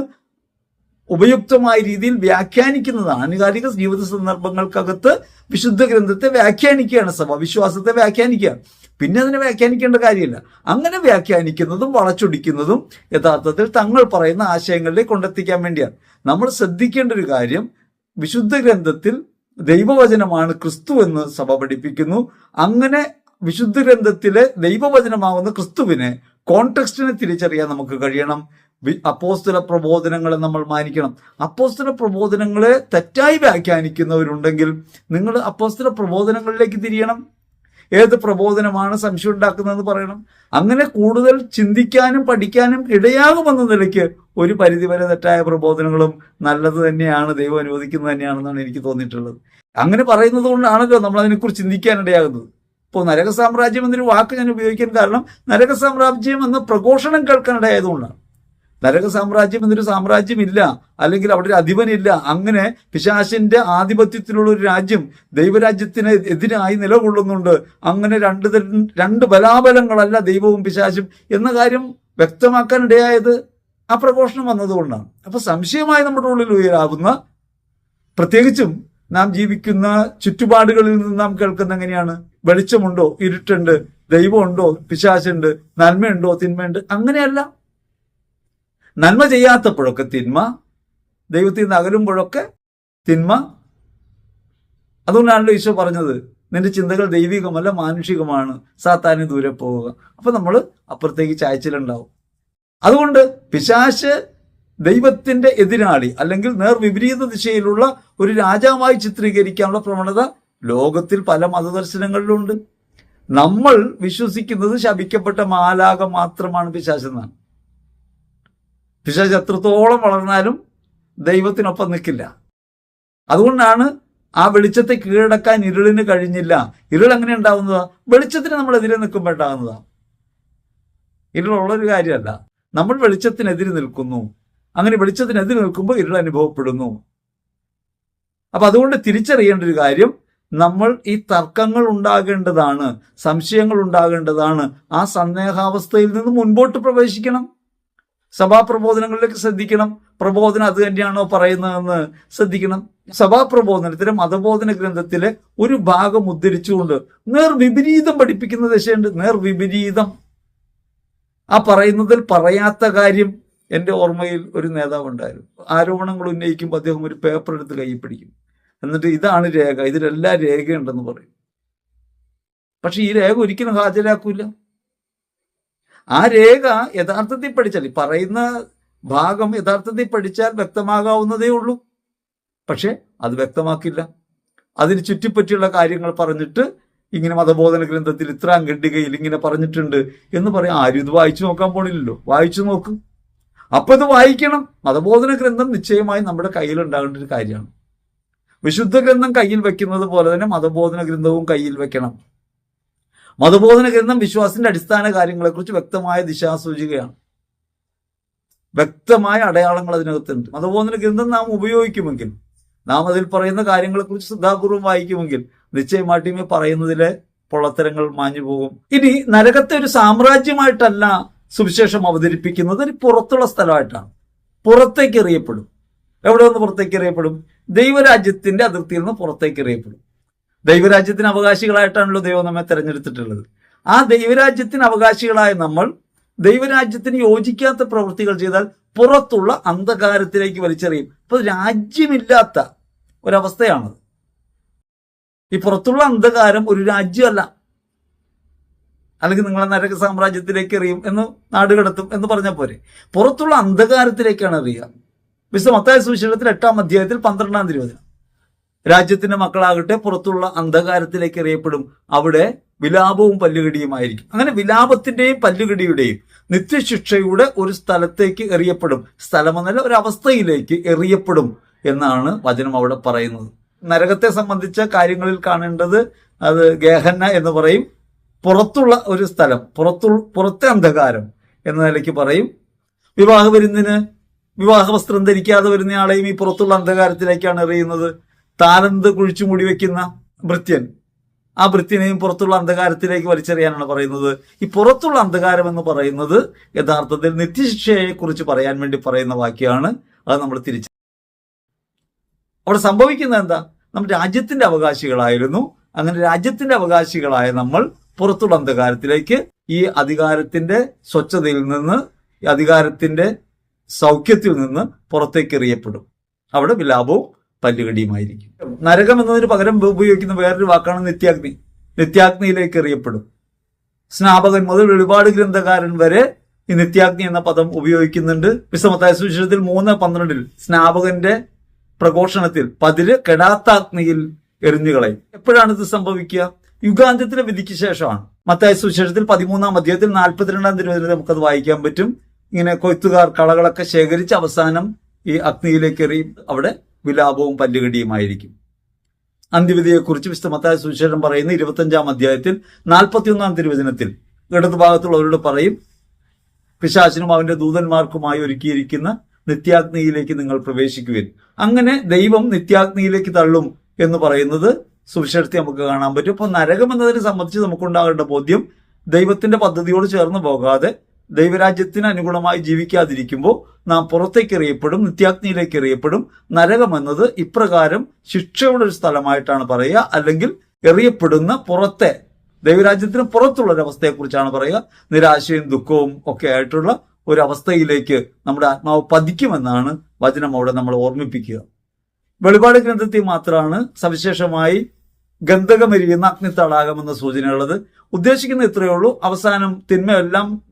ഉപയുക്തമായ രീതിയിൽ വ്യാഖ്യാനിക്കുന്നതാണ്. ആനുകാലിക ജീവിത സന്ദർഭങ്ങൾക്കകത്ത് വിശുദ്ധ ഗ്രന്ഥത്തെ വ്യാഖ്യാനിക്കുകയാണ് സഭ. വിശ്വാസത്തെ വ്യാഖ്യാനിക്കുകയാണ്. പിന്നെ അതിനെ വ്യാഖ്യാനിക്കേണ്ട കാര്യമില്ല. അങ്ങനെ വ്യാഖ്യാനിക്കുന്നതും വളച്ചൊടിക്കുന്നതും യഥാർത്ഥത്തിൽ തങ്ങൾ പറയുന്ന ആശയങ്ങളിലേക്ക് കൊണ്ടെത്തിക്കാൻ വേണ്ടിയാണ്. നമ്മൾ ശ്രദ്ധിക്കേണ്ട ഒരു കാര്യം വിശുദ്ധ ഗ്രന്ഥത്തിൽ ദൈവവചനമാണ് ക്രിസ്തു എന്ന് സഭ പഠിപ്പിക്കുന്നു. അങ്ങനെ വിശുദ്ധ ഗ്രന്ഥത്തിലെ ദൈവവചനമാവുന്ന ക്രിസ്തുവിനെ കോൺടെക്സ്റ്റിനെ തിരിച്ചറിയാൻ നമുക്ക് കഴിയണം. അപ്പോസ്തല പ്രബോധനങ്ങളെ നമ്മൾ മാനിക്കണം. അപ്പോസ്തല പ്രബോധനങ്ങളെ തെറ്റായി വ്യാഖ്യാനിക്കുന്നവരുണ്ടെങ്കിൽ നിങ്ങൾ അപ്പോസ്തല പ്രബോധനങ്ങളിലേക്ക് തിരിയണം. ഏത് പ്രബോധനമാണ് സംശയം ഉണ്ടാക്കുന്നതെന്ന് പറയണം. അങ്ങനെ കൂടുതൽ ചിന്തിക്കാനും പഠിക്കാനും ഇടയാകുമെന്ന നിലയ്ക്ക് ഒരു പരിധിവരെ തെറ്റായ പ്രബോധനങ്ങളും നല്ലത് തന്നെയാണ് ദൈവം അനുവദിക്കുന്നത് തന്നെയാണെന്നാണ് എനിക്ക് തോന്നിയിട്ടുള്ളത്. അങ്ങനെ പറയുന്നത് കൊണ്ടാണല്ലോ നമ്മൾ അതിനെക്കുറിച്ച് ചിന്തിക്കാൻ ഇടയാകുന്നത്. ഇപ്പോൾ നരക സാമ്രാജ്യം എന്നൊരു വാക്ക് ഞാൻ ഉപയോഗിക്കാൻ കാരണം നരക സാമ്രാജ്യം എന്ന പ്രഘോഷണം കേൾക്കാനിടയായതുകൊണ്ടാണ് നരക സാമ്രാജ്യം എന്നൊരു സാമ്രാജ്യം ഇല്ല അല്ലെങ്കിൽ അവിടെ ഒരു അധിപനില്ല. അങ്ങനെ പിശാശിന്റെ ആധിപത്യത്തിലുള്ള ഒരു രാജ്യം ദൈവരാജ്യത്തിന് എതിരായി നിലകൊള്ളുന്നുണ്ട്. അങ്ങനെ രണ്ട് രണ്ട് ബലാബലങ്ങളല്ല ദൈവവും പിശാശും എന്ന കാര്യം വ്യക്തമാക്കാൻ ഇടയായത് ആ പ്രഘോഷണം വന്നതുകൊണ്ടാണ്. അപ്പൊ സംശയമായി നമ്മുടെ ഉള്ളിൽ ഉയരാകുന്ന പ്രത്യേകിച്ചും നാം ജീവിക്കുന്ന ചുറ്റുപാടുകളിൽ നിന്ന് നാം കേൾക്കുന്ന എങ്ങനെയാണ്? വെളിച്ചമുണ്ടോ? ഇരുട്ടുണ്ട്. ദൈവമുണ്ടോ? പിശാശുണ്ട്. നന്മയുണ്ടോ? തിന്മയുണ്ട്? അങ്ങനെയല്ല. നന്മ ചെയ്യാത്തപ്പോഴൊക്കെ തിന്മ ദൈവത്തിൽ നിന്ന് അകലുമ്പോഴൊക്കെ തിന്മ. അതുകൊണ്ടാണല്ലോ ഈശോ പറഞ്ഞത് നിന്റെ ചിന്തകൾ ദൈവികമല്ല മാനുഷികമാണ്. സാത്താനി ദൂരെ പോവുക. അപ്പൊ നമ്മൾ അപ്പുറത്തേക്ക് ചായച്ചിലുണ്ടാവും. അതുകൊണ്ട് പിശാശ് ദൈവത്തിന്റെ എതിരാളി അല്ലെങ്കിൽ നേർ വിപരീത ദിശയിലുള്ള ഒരു രാജാവായി ചിത്രീകരിക്കാനുള്ള പ്രവണത ലോകത്തിൽ പല മതദർശനങ്ങളിലുണ്ട്. നമ്മൾ വിശ്വസിക്കുന്നത് ശപിക്കപ്പെട്ട മാലാക മാത്രമാണ് പിശാച് പിശാച് എത്രത്തോളം വളർന്നാലും ദൈവത്തിനൊപ്പം നിൽക്കില്ല. അതുകൊണ്ടാണ് ആ വെളിച്ചത്തെ കീഴടക്കാൻ ഇരുളിന് കഴിഞ്ഞില്ല. ഇരുൾ എങ്ങനെ ഉണ്ടാവുന്നതാ? വെളിച്ചത്തിന് നമ്മൾ എതിരെ ഉണ്ടാകുന്നതാ. ഇരുളുള്ളൊരു കാര്യമല്ല. നമ്മൾ വെളിച്ചത്തിനെതിരെ നിൽക്കുന്നു. അങ്ങനെ വെളിച്ചത്തിനെതിരെ നിൽക്കുമ്പോൾ ഇരുൾ അനുഭവപ്പെടുന്നു. അപ്പൊ അതുകൊണ്ട് തിരിച്ചറിയേണ്ട ഒരു കാര്യം നമ്മൾ ഈ തർക്കങ്ങൾ ഉണ്ടാകേണ്ടതാണ് സംശയങ്ങൾ ഉണ്ടാകേണ്ടതാണ്. ആ സന്ദേഹാവസ്ഥയിൽ നിന്ന് മുൻപോട്ട് പ്രവേശിക്കണം. സഭാപ്രബോധനങ്ങളിലേക്ക് ശ്രദ്ധിക്കണം. പ്രബോധനം അത് തന്നെയാണോ പറയുന്നതെന്ന് ശ്രദ്ധിക്കണം. സഭാപ്രബോധനത്തിലെ മതബോധന ഗ്രന്ഥത്തിലെ ഒരു ഭാഗം ഉദ്ധരിച്ചുകൊണ്ട് നേർ വിപരീതം പഠിപ്പിക്കുന്ന ദശയുണ്ട്. നേർ വിപരീതം. ആ പറയുന്നതിൽ പറയാത്ത കാര്യം എന്റെ ഓർമ്മയിൽ ഒരു നേതാവ് ഉണ്ടായിരുന്നു. ആരോപണങ്ങൾ ഉന്നയിക്കുമ്പോൾ അദ്ദേഹം ഒരു പേപ്പർ എടുത്ത് കൈ പിടിക്കും. എന്നിട്ട് ഇതാണ് രേഖ. ഇതിലെല്ലാം രേഖയുണ്ടെന്ന് പറയും. പക്ഷെ ഈ രേഖ ഒരിക്കലും ഹാജരാക്കൂല. ആ രേഖ യഥാർത്ഥത്തിൽ പഠിച്ചാൽ ഈ പറയുന്ന ഭാഗം യഥാർത്ഥത്തിൽ പഠിച്ചാൽ വ്യക്തമാകാവുന്നതേ ഉള്ളൂ. പക്ഷെ അത് വ്യക്തമാക്കില്ല. അതിന് ചുറ്റിപ്പറ്റിയുള്ള കാര്യങ്ങൾ പറഞ്ഞിട്ട് ഇങ്ങനെ മതബോധന ഗ്രന്ഥത്തിൽ ഇത്രാം ഖണ്ഡികയിൽ ഇങ്ങനെ പറഞ്ഞിട്ടുണ്ട് എന്ന് പറയാം ആരും ഇത് വായിച്ചു നോക്കാൻ പോണില്ലല്ലോ. വായിച്ചു നോക്ക്. അപ്പൊ ഇത് വായിക്കണം. മതബോധന ഗ്രന്ഥം നിശ്ചയമായി നമ്മുടെ കയ്യിൽ ഉണ്ടാകേണ്ട ഒരു കാര്യമാണ്. വിശുദ്ധ ഗ്രന്ഥം കയ്യിൽ വെക്കുന്നത് പോലെ തന്നെ മതബോധന ഗ്രന്ഥവും കയ്യിൽ വെക്കണം. മതബോധന ഗ്രന്ഥം വിശ്വാസത്തിന്റെ അടിസ്ഥാന കാര്യങ്ങളെക്കുറിച്ച് വ്യക്തമായ ദിശാസൂചികയാണ്. വ്യക്തമായ അടയാളങ്ങൾ അതിനകത്തുണ്ട്. മതബോധന ഗ്രന്ഥം നാം ഉപയോഗിക്കുമെങ്കിൽ നാം അതിൽ പറയുന്ന കാര്യങ്ങളെക്കുറിച്ച് ശ്രദ്ധാപൂർവം വായിക്കുമെങ്കിൽ നിശ്ചയമായിട്ടുമേ പറയുന്നതിലെ പൊള്ളത്തരങ്ങൾ മാഞ്ഞു പോകും. ഇനി നരകത്തെ ഒരു സാമ്രാജ്യമായിട്ടല്ല സുവിശേഷം അവതരിപ്പിക്കുന്നത് ഒരു പുറത്തുള്ള സ്ഥലമായിട്ടാണ്. പുറത്തേക്ക് എറിയപ്പെടും. എവിടെ നിന്ന് പുറത്തേക്ക് എറിയപ്പെടും? ദൈവരാജ്യത്തിന്റെ അതിർത്തിയിൽ നിന്ന് പുറത്തേക്ക് എറിയപ്പെടും. ദൈവരാജ്യത്തിന് അവകാശികളായിട്ടാണല്ലോ ദൈവം നമ്മെ തെരഞ്ഞെടുത്തിട്ടുള്ളത്. ആ ദൈവരാജ്യത്തിന് അവകാശികളായ നമ്മൾ ദൈവരാജ്യത്തിന് യോജിക്കാത്ത പ്രവൃത്തികൾ ചെയ്താൽ പുറത്തുള്ള അന്ധകാരത്തിലേക്ക് വലിച്ചെറിയും. ഇപ്പൊ രാജ്യമില്ലാത്ത ഒരവസ്ഥയാണത്. ഈ പുറത്തുള്ള അന്ധകാരം ഒരു രാജ്യമല്ല. അല്ലെങ്കിൽ നിങ്ങളെ നരക സാമ്രാജ്യത്തിലേക്ക് എറിയും എന്ന് നാട് കടത്തും എന്ന് പറഞ്ഞാൽ പോരെ. പുറത്തുള്ള അന്ധകാരത്തിലേക്കാണ് എറിയുക. വിശ്വ മത്തായ സുവിശേഷത്തിൽ എട്ടാം അധ്യായത്തിൽ പന്ത്രണ്ടാം തിരുവചനം. രാജ്യത്തിന്റെ മക്കളാകട്ടെ പുറത്തുള്ള അന്ധകാരത്തിലേക്ക് എറിയപ്പെടും. അവിടെ വിലാപവും പല്ലുകടിയുമായിരിക്കും. അങ്ങനെ വിലാപത്തിന്റെയും പല്ലുകടിയുടെയും നിത്യശിക്ഷയുടെ ഒരു സ്ഥലത്തേക്ക് എറിയപ്പെടും. സ്ഥലമെന്നല്ല ഒരു അവസ്ഥയിലേക്ക് എറിയപ്പെടും എന്നാണ് വചനം അവിടെ പറയുന്നത്. നരകത്തെ സംബന്ധിച്ച കാര്യങ്ങളിൽ കാണേണ്ടത് അത് ഗേഹന്ന എന്ന് പറയും. പുറത്തുള്ള ഒരു സ്ഥലം പുറത്തു പുറത്തെ അന്ധകാരം എന്ന നിലയ്ക്ക് പറയും. വിവാഹ വിരുന്നിന് വിവാഹ വസ്ത്രം ധരിക്കാതെ വരുന്നയാളെയും ഈ പുറത്തുള്ള അന്ധകാരത്തിലേക്കാണ് എറിയുന്നത്. താലന്ത് കുഴിച്ചു മുടി വെക്കുന്ന ഭൃത്യൻ ആ ഭൃത്യനെയും പുറത്തുള്ള അന്ധകാരത്തിലേക്ക് വലിച്ചെറിയാനാണ് പറയുന്നത്. ഈ പുറത്തുള്ള അന്ധകാരം എന്ന് പറയുന്നത് യഥാർത്ഥത്തിൽ നിത്യശിക്ഷയെ കുറിച്ച് പറയാൻ വേണ്ടി പറയുന്ന വാക്യമാണ് അത് നമ്മൾ തിരിച്ച് അവിടെ സംഭവിക്കുന്നത് എന്താ? നമ്മൾ രാജ്യത്തിന്റെ അവകാശികളായിരുന്നു. അങ്ങനെ രാജ്യത്തിന്റെ അവകാശികളായ നമ്മൾ പുറത്തുള്ള അന്ധകാരത്തിലേക്ക് ഈ അധികാരത്തിന്റെ സ്വച്ഛതയിൽ നിന്ന് ഈ അധികാരത്തിന്റെ സൗഖ്യത്തിൽ നിന്ന് പുറത്തേക്ക് എറിയപ്പെടും അവിടെ വിലാപവും പല്ലുകടിയുമായിരിക്കും നരകം എന്നതിന് പകരം ഉപയോഗിക്കുന്ന വേറൊരു വാക്കാണ് നിത്യാഗ്നി. നിത്യാഗ്നിയിലേക്ക് എറിയപ്പെടും. സ്നാപകൻ മുതൽ ഒരുപാട് ഗ്രന്ഥകാരൻ വരെ ഈ നിത്യാഗ്നി എന്ന പദം ഉപയോഗിക്കുന്നുണ്ട്. വിശ്വമത്തായ സുവിശേഷത്തിൽ മൂന്ന് പന്ത്രണ്ടിൽ സ്നാപകന്റെ പ്രഘോഷണത്തിൽ പതിര് കെടാത്താഗ്നിയിൽ എറിഞ്ഞുകളയും. എപ്പോഴാണ് ഇത് സംഭവിക്കുക? യുഗാന്ത്യത്തിലെ വിധിക്ക് ശേഷമാണ്. മത്തായ സുവിശേഷത്തിൽ പതിമൂന്നാം അധ്യായത്തിൽ നാൽപ്പത്തിരണ്ടാം തിരുവനന്തപുരം നമുക്കത് വായിക്കാൻ പറ്റും. ഇങ്ങനെ കൊയ്ത്തുകാർ കളകളൊക്കെ ശേഖരിച്ച് അവസാനം ഈ അഗ്നിയിലേക്ക് എറിയും. അവിടെ വിലാപവും പല്ലുകടിയുമായിരിക്കും. അന്ത്യവിധിയെക്കുറിച്ച് വിശുദ്ധമത്തായ സുവിശേഷം പറയുന്ന ഇരുപത്തഞ്ചാം അധ്യായത്തിൽ നാൽപ്പത്തിയൊന്നാം തിരുവചനത്തിൽ ഇടതുഭാഗത്തുള്ളവരോട് പറയും പിശാചിനും അവന്റെ ദൂതന്മാർക്കുമായി ഒരുക്കിയിരിക്കുന്ന നിത്യാഗ്നിയിലേക്ക് നിങ്ങൾ പ്രവേശിക്കുവിൻ. അങ്ങനെ ദൈവം നിത്യാഗ്നിയിലേക്ക് തള്ളും എന്ന് പറയുന്നത് സുവിശേഷത്തെ നമുക്ക് കാണാൻ പറ്റും. അപ്പോൾ നരകം എന്നതിനെ സംബന്ധിച്ച് നമുക്കുണ്ടാകേണ്ട ബോധ്യം ദൈവത്തിന്റെ പദ്ധതിയോട് ചേർന്ന് പോകാതെ ദൈവരാജ്യത്തിന് അനുഗുണമായി ജീവിക്കാതിരിക്കുമ്പോൾ നാം പുറത്തേക്ക് എറിയപ്പെടും നിത്യാഗ്നിയിലേക്ക് എറിയപ്പെടും. നരകം എന്നത് ഇപ്രകാരം ശിക്ഷയുടെ ഒരു സ്ഥലമായിട്ടാണ് പറയുക. അല്ലെങ്കിൽ എറിയപ്പെടുന്ന പുറത്തെ ദൈവരാജ്യത്തിന് പുറത്തുള്ള ഒരു അവസ്ഥയെക്കുറിച്ചാണ് പറയുക. നിരാശയും ദുഃഖവും ഒക്കെ ആയിട്ടുള്ള ഒരു അവസ്ഥയിലേക്ക് നമ്മുടെ ആത്മാവ് പതിക്കുമെന്നാണ് വചനം അവിടെ നമ്മൾ ഓർമ്മിപ്പിക്കുക. വെളിപാട് ഗ്രന്ഥത്തിൽ മാത്രമാണ് സവിശേഷമായി ഗന്ധകമെരിയുന്ന അഗ്നിത്തടാകം സൂചനയുള്ളത്. ഉദ്ദേശിക്കുന്ന ഇത്രയേ ഉള്ളൂ. അവസാനം തിന്മയെല്ലാം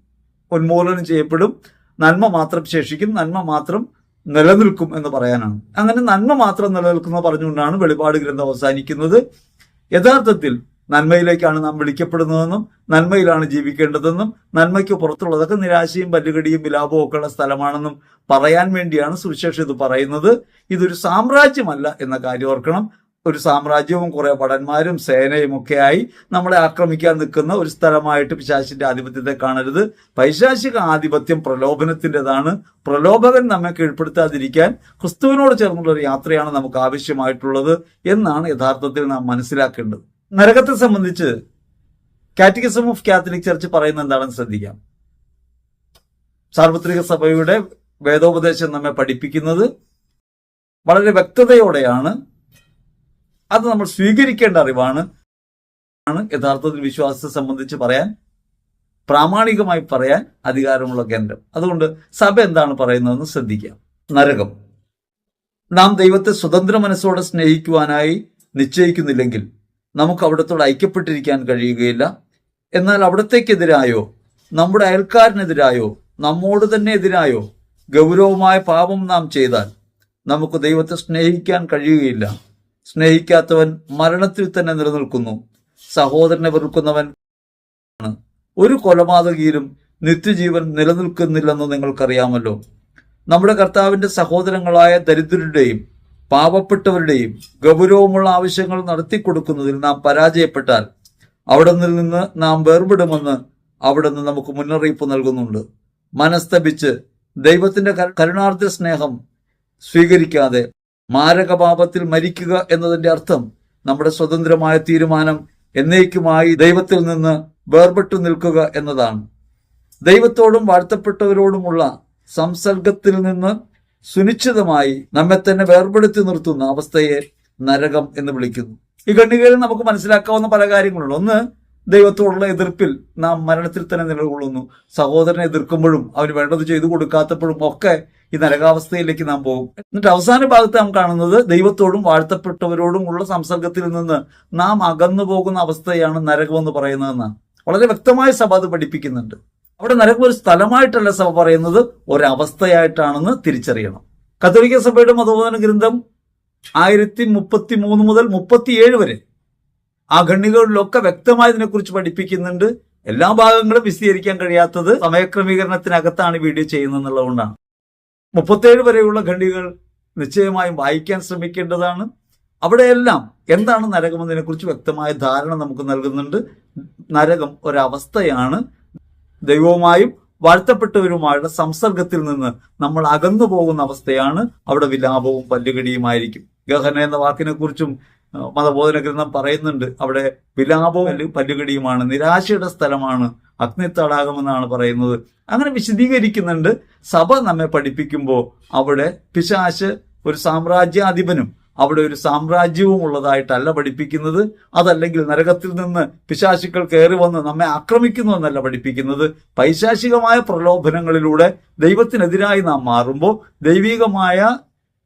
ഉന്മൂലനം ചെയ്യപ്പെടും. നന്മ മാത്രം ശേഷിക്കും നന്മ മാത്രം നിലനിൽക്കും എന്ന് പറയാനാണ്. അങ്ങനെ നന്മ മാത്രം നിലനിൽക്കുന്ന പറഞ്ഞുകൊണ്ടാണ് വെളിപാട് ഗ്രന്ഥം അവസാനിക്കുന്നത്. യഥാർത്ഥത്തിൽ നന്മയിലേക്കാണ് നാം വിളിക്കപ്പെടുന്നതെന്നും നന്മയിലാണ് ജീവിക്കേണ്ടതെന്നും നന്മയ്ക്ക് പുറത്തുള്ളതൊക്കെ നിരാശയും പല്ലുകടിയും വിലാപവും ഒക്കെ ഉള്ള സ്ഥലമാണെന്നും പറയാൻ വേണ്ടിയാണ് സുവിശേഷം ഇത് പറയുന്നത്. ഇതൊരു സാമ്രാജ്യമല്ല എന്ന കാര്യം ഓർക്കണം. ഒരു സാമ്രാജ്യവും കുറെ ഭടന്മാരും സേനയും ഒക്കെയായി നമ്മളെ ആക്രമിക്കാൻ നിൽക്കുന്ന ഒരു സ്ഥലമായിട്ട് പിശാശിന്റെ ആധിപത്യത്തെ കാണരുത്. പൈശാശിക ആധിപത്യം പ്രലോഭനത്തിന്റെതാണ്. പ്രലോഭകൻ നമ്മെ കീഴ്പ്പെടുത്താതിരിക്കാൻ ക്രിസ്തുവിനോട് ചേർന്നുള്ള ഒരു യാത്രയാണ് നമുക്ക് ആവശ്യമായിട്ടുള്ളത് എന്നാണ് യഥാർത്ഥത്തിൽ നാം മനസ്സിലാക്കേണ്ടത്. നരകത്തെ സംബന്ധിച്ച് കാറ്റഗിസം ഓഫ് കാത്തലിക് ചർച്ച് പറയുന്നത് എന്താണെന്ന് ശ്രദ്ധിക്കാം. സാർവത്രിക സഭയുടെ വേദോപദേശം നമ്മെ പഠിപ്പിക്കുന്നത് വളരെ വ്യക്തതയോടെയാണ് അത് നമ്മൾ സ്വീകരിക്കേണ്ട അറിവാണ്. ആണ് യഥാർത്ഥത്തിൽ വിശ്വാസത്തെ സംബന്ധിച്ച് പറയാൻ പ്രാമാണികമായി പറയാൻ അധികാരമുള്ള കേന്ദ്രം. അതുകൊണ്ട് സഭ എന്താണ് പറയുന്നതെന്ന് ശ്രദ്ധിക്കാം. നരകം നാം ദൈവത്തെ സ്വതന്ത്ര മനസ്സോടെ സ്നേഹിക്കുവാനായി നിശ്ചയിക്കുന്നില്ലെങ്കിൽ നമുക്ക് അവിടത്തോട് ഐക്യപ്പെട്ടിരിക്കാൻ കഴിയുകയില്ല. എന്നാൽ അവിടത്തേക്കെതിരായോ നമ്മുടെ അയൽക്കാരനെതിരായോ നമ്മോട് തന്നെ എതിരായോ ഗൗരവമായ പാപം നാം ചെയ്താൽ നമുക്ക് ദൈവത്തെ സ്നേഹിക്കാൻ കഴിയുകയില്ല. സ്നേഹിക്കാത്തവൻ മരണത്തിൽ തന്നെ നിലനിൽക്കുന്നു. സഹോദരനെ വെറുക്കുന്നവൻ ഒരു കൊലപാതകിയിലും നിത്യജീവൻ നിലനിൽക്കുന്നില്ലെന്ന് നിങ്ങൾക്കറിയാമല്ലോ. നമ്മുടെ കർത്താവിന്റെ സഹോദരങ്ങളായ ദരിദ്രരുടെയും പാവപ്പെട്ടവരുടെയും ഗൗരവമുള്ള ആവശ്യങ്ങൾ നടത്തി നടത്തിക്കൊടുക്കുന്നതിൽ നാം പരാജയപ്പെട്ടാൽ അവിടെ നിന്ന് നാം വേർപെടുമെന്ന് അവിടെ നിന്ന് നമുക്ക് മുന്നറിയിപ്പ് നൽകുന്നുണ്ട്. മനസ്തപിച്ച് ദൈവത്തിന്റെ കരുണാർദ്ര സ്നേഹം സ്വീകരിക്കാതെ മാരകപാപത്തിൽ മരിക്കുക എന്നതിന്റെ അർത്ഥം നമ്മുടെ സ്വതന്ത്രമായ തീരുമാനം എന്നേക്കുമായി ദൈവത്തിൽ നിന്ന് വേർപെട്ടു നിൽക്കുക എന്നതാണ്. ദൈവത്തോടും വാഴ്ത്തപ്പെട്ടവരോടുമുള്ള സംസർഗത്തിൽ നിന്ന് സുനിശ്ചിതമായി നമ്മെ തന്നെ വേർപെടുത്തി നിർത്തുന്ന അവസ്ഥയെ നരകം എന്ന് വിളിക്കുന്നു. ഈ ഖണ്ഡികയിൽ നമുക്ക് മനസ്സിലാക്കാവുന്ന പല കാര്യങ്ങളുണ്ട്. ഒന്ന് ദൈവത്തോടുള്ള എതിർപ്പിൽ നാം മരണത്തിൽ തന്നെ നിലകൊള്ളുന്നു. സഹോദരനെ എതിർക്കുമ്പോഴും അവന് വേണ്ടത് ചെയ്തു കൊടുക്കാത്തപ്പോഴും ഒക്കെ ഈ നരകാവസ്ഥയിലേക്ക് നാം പോകും. എന്നിട്ട് അവസാന ഭാഗത്ത് നാം കാണുന്നത് ദൈവത്തോടും വാഴ്ത്തപ്പെട്ടവരോടും ഉള്ള സംസർഗത്തിൽ നിന്ന് നാം അകന്നു പോകുന്ന അവസ്ഥയാണ് നരകം എന്ന് വളരെ വ്യക്തമായ സഭ അത് പഠിപ്പിക്കുന്നുണ്ട്. അവിടെ നരകം ഒരു സ്ഥലമായിട്ടല്ല സഭ പറയുന്നത് ഒരവസ്ഥയായിട്ടാണെന്ന് തിരിച്ചറിയണം. കത്തോലിക്ക സഭയുടെ മതബോധന ഗ്രന്ഥം ആയിരത്തി മുപ്പത്തി മൂന്ന് മുതൽ മുപ്പത്തിയേഴ് വരെ ആ ഖണ്ഡികളിലൊക്കെ വ്യക്തമായി ഇതിനെക്കുറിച്ച് പഠിപ്പിക്കുന്നുണ്ട്. എല്ലാ ഭാഗങ്ങളും വിശദീകരിക്കാൻ കഴിയാത്തത് സമയക്രമീകരണത്തിനകത്താണ് വീഡിയോ ചെയ്യുന്നതെന്നുള്ളതുകൊണ്ടാണ്. മുപ്പത്തേഴ് വരെയുള്ള ഖണ്ഡികൾ നിശ്ചയമായും വായിക്കാൻ ശ്രമിക്കേണ്ടതാണ്. അവിടെയെല്ലാം എന്താണ് നരകം എന്നതിനെക്കുറിച്ച് വ്യക്തമായ ധാരണ നമുക്ക് നൽകുന്നുണ്ട്. നരകം ഒരവസ്ഥയാണ്. ദൈവവുമായും വാഴ്ത്തപ്പെട്ടവരുമായുള്ള സംസർഗത്തിൽ നിന്ന് നമ്മൾ അകന്നു പോകുന്ന അവസ്ഥയാണ്. അവിടെ വിലാപവും പല്ലുകടിയുമായിരിക്കും. ഗഹന എന്ന വാക്കിനെ കുറിച്ചും മതബോധന ഗ്രന്ഥം പറയുന്നുണ്ട്. അവിടെ വിലാപവും പല്ല് പല്ലുകടിയുമാണ്. നിരാശയുടെ സ്ഥലമാണ്. അഗ്നിത്തടാകമെന്നാണ് പറയുന്നത്. അങ്ങനെ വിശദീകരിക്കുന്നുണ്ട്. സഭ നമ്മെ പഠിപ്പിക്കുമ്പോൾ അവിടെ പിശാശ് ഒരു സാമ്രാജ്യാധിപനും അവിടെ ഒരു സാമ്രാജ്യവും ഉള്ളതായിട്ടല്ല പഠിപ്പിക്കുന്നത്. അതല്ലെങ്കിൽ നരകത്തിൽ നിന്ന് പിശാശുക്കൾ കയറി വന്ന് നമ്മെ ആക്രമിക്കുന്നു എന്നല്ല പഠിപ്പിക്കുന്നത്. പൈശാചികമായ പ്രലോഭനങ്ങളിലൂടെ ദൈവത്തിനെതിരായി നാം മാറുമ്പോൾ ദൈവികമായ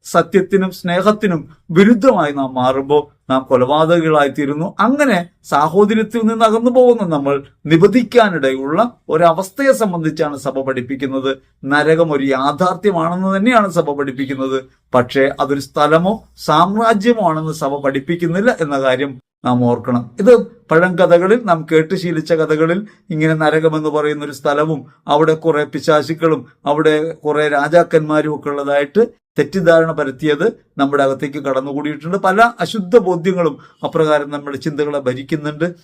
സത്യത്തിനും സ്നേഹത്തിനും വിരുദ്ധമായി നാം മാറുമ്പോൾ നാം കൊലപാതകങ്ങളായിത്തീരുന്നു അങ്ങനെ സാഹോദര്യത്തിൽ നിന്ന് അകന്നു പോകുന്ന നമ്മൾ നിബന്ധിക്കാനിടയുള്ള ഒരവസ്ഥയെ സംബന്ധിച്ചാണ് സഭ പഠിപ്പിക്കുന്നത്. നരകം ഒരു യാഥാർത്ഥ്യമാണെന്ന് തന്നെയാണ് സഭ പഠിപ്പിക്കുന്നത്. പക്ഷേ അതൊരു സ്ഥലമോ സാമ്രാജ്യമോ ആണെന്ന് സഭ പഠിപ്പിക്കുന്നില്ല എന്ന കാര്യം നാം ഓർക്കണം. ഇത് പഴങ്കഥകളിൽ നാം കേട്ട് ശീലിച്ച കഥകളിൽ ഇങ്ങനെ നരകമെന്ന് പറയുന്ന ഒരു സ്ഥലവും അവിടെ കുറെ പിശാശുക്കളും അവിടെ കുറെ രാജാക്കന്മാരും ഒക്കെ ഉള്ളതായിട്ട് തെറ്റിദ്ധാരണ പരത്തിയത് നമ്മുടെ അകത്തേക്ക് കടന്നുകൂടിയിട്ടുണ്ട്. പല അശുദ്ധ ബോധ്യങ്ങളും അപ്രകാരം നമ്മുടെ ചിന്തകളെ ഭരിക്കുന്നുണ്ട്.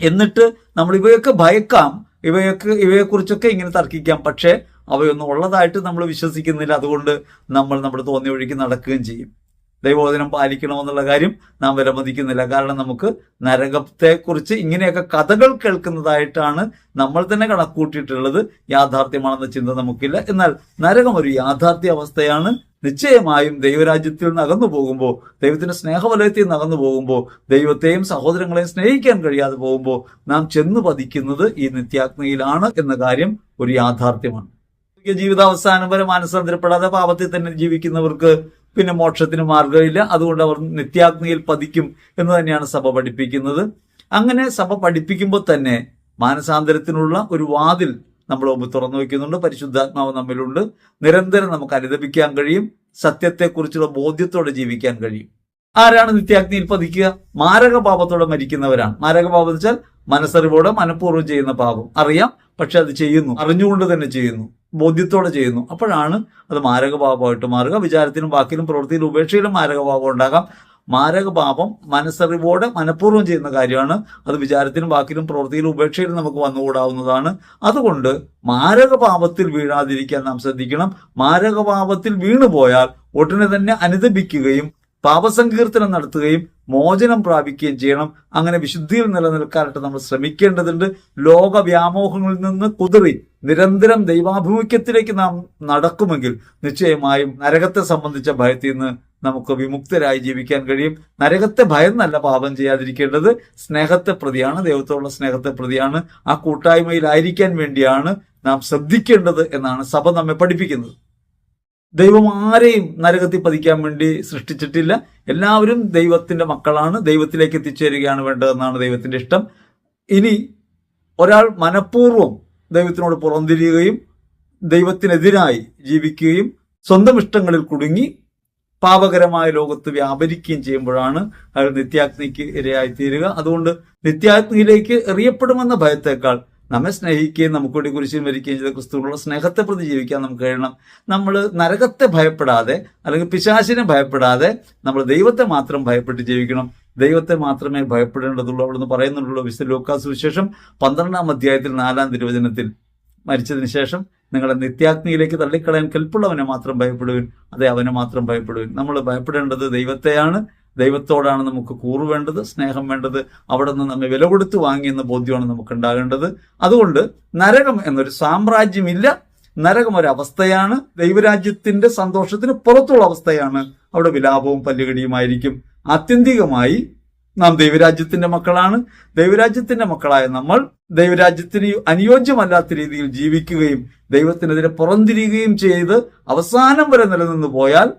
എന്നിട്ട് നമ്മൾ ഇവയൊക്കെ ഭയക്കാം. ഇവയൊക്കെ ഇവയെക്കുറിച്ചൊക്കെ ഇങ്ങനെ തർക്കിക്കാം. പക്ഷേ അവയൊന്നും ഉള്ളതായിട്ട് നമ്മൾ വിശ്വസിക്കുന്നില്ല. അതുകൊണ്ട് നമ്മൾ നമ്മുടെ തോന്നിയ വഴിക്ക് നടക്കുകയും ചെയ്യും. ദൈവോധനം പാലിക്കണമെന്നുള്ള കാര്യം നാം വിലമതിക്കുന്നില്ല. കാരണം നമുക്ക് നരകത്തെക്കുറിച്ച് ഇങ്ങനെയൊക്കെ കഥകൾ കേൾക്കുന്നതായിട്ടാണ് നമ്മൾ തന്നെ കണക്കൂട്ടിയിട്ടുള്ളത്. യാഥാർത്ഥ്യമാണെന്ന ചിന്ത നമുക്കില്ല. എന്നാൽ നരകം ഒരു യാഥാർത്ഥ്യ അവസ്ഥയാണ്. നിശ്ചയമായും ദൈവരാജ്യത്തിൽ നിന്ന് അകന്നു പോകുമ്പോൾ ദൈവത്തിന്റെ സ്നേഹവലയത്തിൽ നിന്ന് അകന്നു പോകുമ്പോൾ ദൈവത്തെയും സഹോദരങ്ങളെയും സ്നേഹിക്കാൻ കഴിയാതെ പോകുമ്പോൾ നാം ചെന്നു പതിക്കുന്നത് ഈ നിത്യാഗ്നിയിലാണ് എന്ന കാര്യം ഒരു യാഥാർത്ഥ്യമാണ്. ജീവിതാവസാനം വരെ മാനസാന്തരപ്പെടാതെ പാപത്തിൽ തന്നെ ജീവിക്കുന്നവർക്ക് പിന്നെ മോക്ഷത്തിന് മാർഗമില്ല അതുകൊണ്ട് അവർ നിത്യാഗ്നിയിൽ പതിക്കും എന്ന് തന്നെയാണ് സഭ പഠിപ്പിക്കുന്നത്. അങ്ങനെ സഭ പഠിപ്പിക്കുമ്പോൾ തന്നെ മാനസാന്തരത്തിനുള്ള ഒരു വാതിൽ നമ്മൾ മുമ്പ് തുറന്നു വയ്ക്കുന്നുണ്ട്. പരിശുദ്ധാത്മാവ് നമ്മിലുണ്ട്. നിരന്തരം നമുക്ക് അനുദപിക്കാൻ കഴിയും. സത്യത്തെക്കുറിച്ചുള്ള ബോധ്യത്തോടെ ജീവിക്കാൻ കഴിയും. ആരാണ് നിത്യാഗ്നിയിൽ പതിക്കുക? മാരകപാപത്തോടെ മരിക്കുന്നവരാണ്. മാരകപാപം എന്ന് വെച്ചാൽ മനസ്സറിവോടെ മനഃപൂർവം ചെയ്യുന്ന പാപം. അറിയാം പക്ഷെ അത് ചെയ്യുന്നു. അറിഞ്ഞുകൊണ്ട് തന്നെ ചെയ്യുന്നു. ബോധ്യത്തോടെ ചെയ്യുന്നു. അപ്പോഴാണ് അത് മാരകഭാവമായിട്ട് മാറുക. വിചാരത്തിനും വാക്കിലും പ്രവൃത്തിയിലും ഉപേക്ഷയിലും മാരകഭാവം ഉണ്ടാകാം. മാരകഭാവം മനസ്സറിവോടെ മനഃപൂർവം ചെയ്യുന്ന കാര്യമാണ്. അത് വിചാരത്തിനും വാക്കിലും പ്രവൃത്തിയിലും ഉപേക്ഷയിലും നമുക്ക് വന്നുകൂടാവുന്നതാണ്. അതുകൊണ്ട് മാരകഭാവത്തിൽ വീഴാതിരിക്കാൻ നാം ശ്രദ്ധിക്കണം. മാരകഭാവത്തിൽ വീണുപോയാൽ ഉടനെ തന്നെ അനുദപിക്കുകയും പാപസങ്കീർത്തനം നടത്തുകയും മോചനം പ്രാപിക്കുകയും ചെയ്യണം. അങ്ങനെ വിശുദ്ധിയിൽ നിലനിൽക്കാനായിട്ട് നമ്മൾ ശ്രമിക്കേണ്ടതുണ്ട്. ലോക വ്യാമോഹങ്ങളിൽ നിന്ന് കുതിറി നിരന്തരം ദൈവാഭിമുഖ്യത്തിലേക്ക് നാം നടക്കുമെങ്കിൽ നിശ്ചയമായും നരകത്തെ സംബന്ധിച്ച ഭയത്തിൽ നിന്ന് നമുക്ക് വിമുക്തരായി ജീവിക്കാൻ കഴിയും. നരകത്തെ ഭയന്നല്ല പാപം ചെയ്യാതിരിക്കേണ്ടത്. സ്നേഹത്തെ പ്രതിയാണ്. ദൈവത്തോടുള്ള സ്നേഹത്തെ പ്രതിയാണ്. ആ കൂട്ടായ്മയിലായിരിക്കാൻ വേണ്ടിയാണ് നാം ശ്രദ്ധിക്കേണ്ടത് എന്നാണ് സഭ നമ്മെ പഠിപ്പിക്കുന്നത്. ദൈവം ആരെയും നരകത്തിൽ പതിക്കാൻ വേണ്ടി സൃഷ്ടിച്ചിട്ടില്ല. എല്ലാവരും ദൈവത്തിന്റെ മക്കളാണ്. ദൈവത്തിലേക്ക് എത്തിച്ചേരുകയാണ് വേണ്ടതെന്നാണ് ദൈവത്തിന്റെ ഇഷ്ടം. ഇനി ഒരാൾ മനഃപൂർവം ദൈവത്തിനോട് പുറംതിരിയുകയും ദൈവത്തിനെതിരായി ജീവിക്കുകയും സ്വന്തം ഇഷ്ടങ്ങളിൽ കുടുങ്ങി പാപകരമായ ലോകത്ത് വ്യാപരിക്കുകയും ചെയ്യുമ്പോഴാണ് അയാൾ നിത്യാഗ്നിക്ക് ഇരയായി തീരുക അതുകൊണ്ട് നിത്യാഗ്നിയിലേക്ക് എറിയപ്പെടുമെന്ന ഭയത്തേക്കാൾ നമ്മെ സ്നേഹിക്കുകയും നമുക്ക് വേണ്ടി കുരിശിൽ മരിക്കുകയും ചെയ്ത ക്രിസ്തുവിനുള്ള സ്നേഹത്തെ പ്രതി ജീവിക്കാൻ നമുക്ക് കഴിയണം. നമ്മൾ നരകത്തെ ഭയപ്പെടാതെ അല്ലെങ്കിൽ പിശാചിനെ ഭയപ്പെടാതെ നമ്മൾ ദൈവത്തെ മാത്രം ഭയപ്പെട്ട് ജീവിക്കണം. ദൈവത്തെ മാത്രമേ ഭയപ്പെടേണ്ടതുള്ളൂ അവിടുന്ന് പറയുന്നുള്ളൂ വിശുദ്ധ ലോക്കാസ് വിശേഷം പന്ത്രണ്ടാം അധ്യായത്തിൽ നാലാം തിരുവചനത്തിൽ. മരിച്ചതിന് ശേഷം നിങ്ങളെ നിത്യാഗ്നിയിലേക്ക് തള്ളിക്കളയാൻ കെൽപ്പുള്ളവനെ മാത്രം ഭയപ്പെടുവിൻ അതെ അവനെ മാത്രം ഭയപ്പെടുവിൻ. നമ്മൾ ഭയപ്പെടേണ്ടത് ദൈവത്തെയാണ്. ദൈവത്തോടാണ് നമുക്ക് കൂറുവേണ്ടത് സ്നേഹം വേണ്ടത് അവിടെ നിന്ന് നമ്മെ വില കൊടുത്ത് വാങ്ങിയെന്ന ബോധ്യമാണ് നമുക്ക് ഉണ്ടാകേണ്ടത് അതുകൊണ്ട് നരകം എന്നൊരു സാമ്രാജ്യമില്ല. നരകം ഒരു അവസ്ഥയാണ് ദൈവരാജ്യത്തിന്റെ സന്തോഷത്തിന് പുറത്തുള്ള അവസ്ഥയാണ്. അവിടെ വിലാപവും പല്ലുകടിയുമായിരിക്കും. ആത്യന്തികമായി നാം ദൈവരാജ്യത്തിന്റെ മക്കളാണ്. ദൈവരാജ്യത്തിന്റെ മക്കളായ നമ്മൾ ദൈവരാജ്യത്തിന് അനുയോജ്യമല്ലാത്ത രീതിയിൽ ജീവിക്കുകയും ദൈവത്തിനെതിരെ പുറന്തിരിയുകയും ചെയ്ത് അവസാനം വരെ നിലനിന്ന് പോയാൽ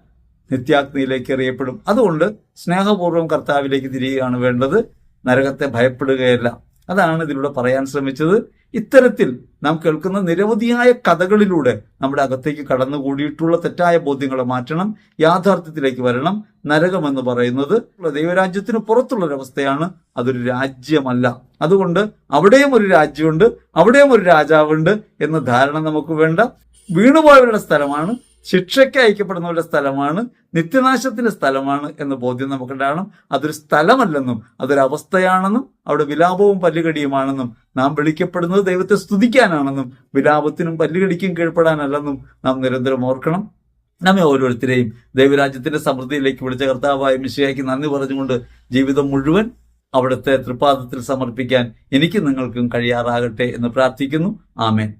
നിത്യാഗ്നിയിലേക്ക് എറിയപ്പെടും. അതുകൊണ്ട് സ്നേഹപൂർവം കർത്താവിലേക്ക് തിരിയുകയാണ് വേണ്ടത്. നരകത്തെ ഭയപ്പെടുകയല്ല. അതാണ് ഇതിലൂടെ പറയാൻ ശ്രമിച്ചത്. ഇത്തരത്തിൽ നാം കേൾക്കുന്ന നിരവധിയായ കഥകളിലൂടെ നമ്മുടെ അകത്തേക്ക് കടന്നുകൂടിയിട്ടുള്ള തെറ്റായ ബോധ്യങ്ങളെ മാറ്റണം. യാഥാർത്ഥ്യത്തിലേക്ക് വരണം. നരകം എന്ന് പറയുന്നത് ദൈവരാജ്യത്തിന് പുറത്തുള്ളൊരവസ്ഥയാണ്. അതൊരു രാജ്യമല്ല. അതുകൊണ്ട് അവിടെയും ഒരു രാജ്യമുണ്ട് അവിടെയും ഒരു രാജാവുണ്ട് എന്ന ധാരണ നമുക്ക് വേണ്ട. വീണുപോയവരുടെ സ്ഥലമാണ് ശിക്ഷയ്ക്ക് അയക്കപ്പെടുന്നവരുടെ സ്ഥലമാണ് നിത്യനാശത്തിന്റെ സ്ഥലമാണ് എന്ന ബോധ്യം നമുക്കുണ്ടാകണം അതൊരു സ്ഥലമല്ലെന്നും അതൊരു അവസ്ഥയാണെന്നും അവിടെ വിലാപവും പല്ലുകടിയുമാണെന്നും നാം വിളിക്കപ്പെടുന്നത് ദൈവത്തെ സ്തുതിക്കാനാണെന്നും വിലാപത്തിനും പല്ലുകടിക്കും കീഴ്പ്പെടാനല്ലെന്നും നാം നിരന്തരം ഓർക്കണം. നമ്മെ ഓരോരുത്തരെയും ദൈവരാജ്യത്തിന്റെ സമൃദ്ധിയിലേക്ക് വിളിച്ച കർത്താവായ മിശയാക്കി നന്ദി പറഞ്ഞുകൊണ്ട് ജീവിതം മുഴുവൻ അവിടുത്തെ തൃപ്പാദത്തിൽ സമർപ്പിക്കാൻ എനിക്ക് നിങ്ങൾക്കും കഴിയാറാകട്ടെ എന്ന് പ്രാർത്ഥിക്കുന്നു. ആമേൻ.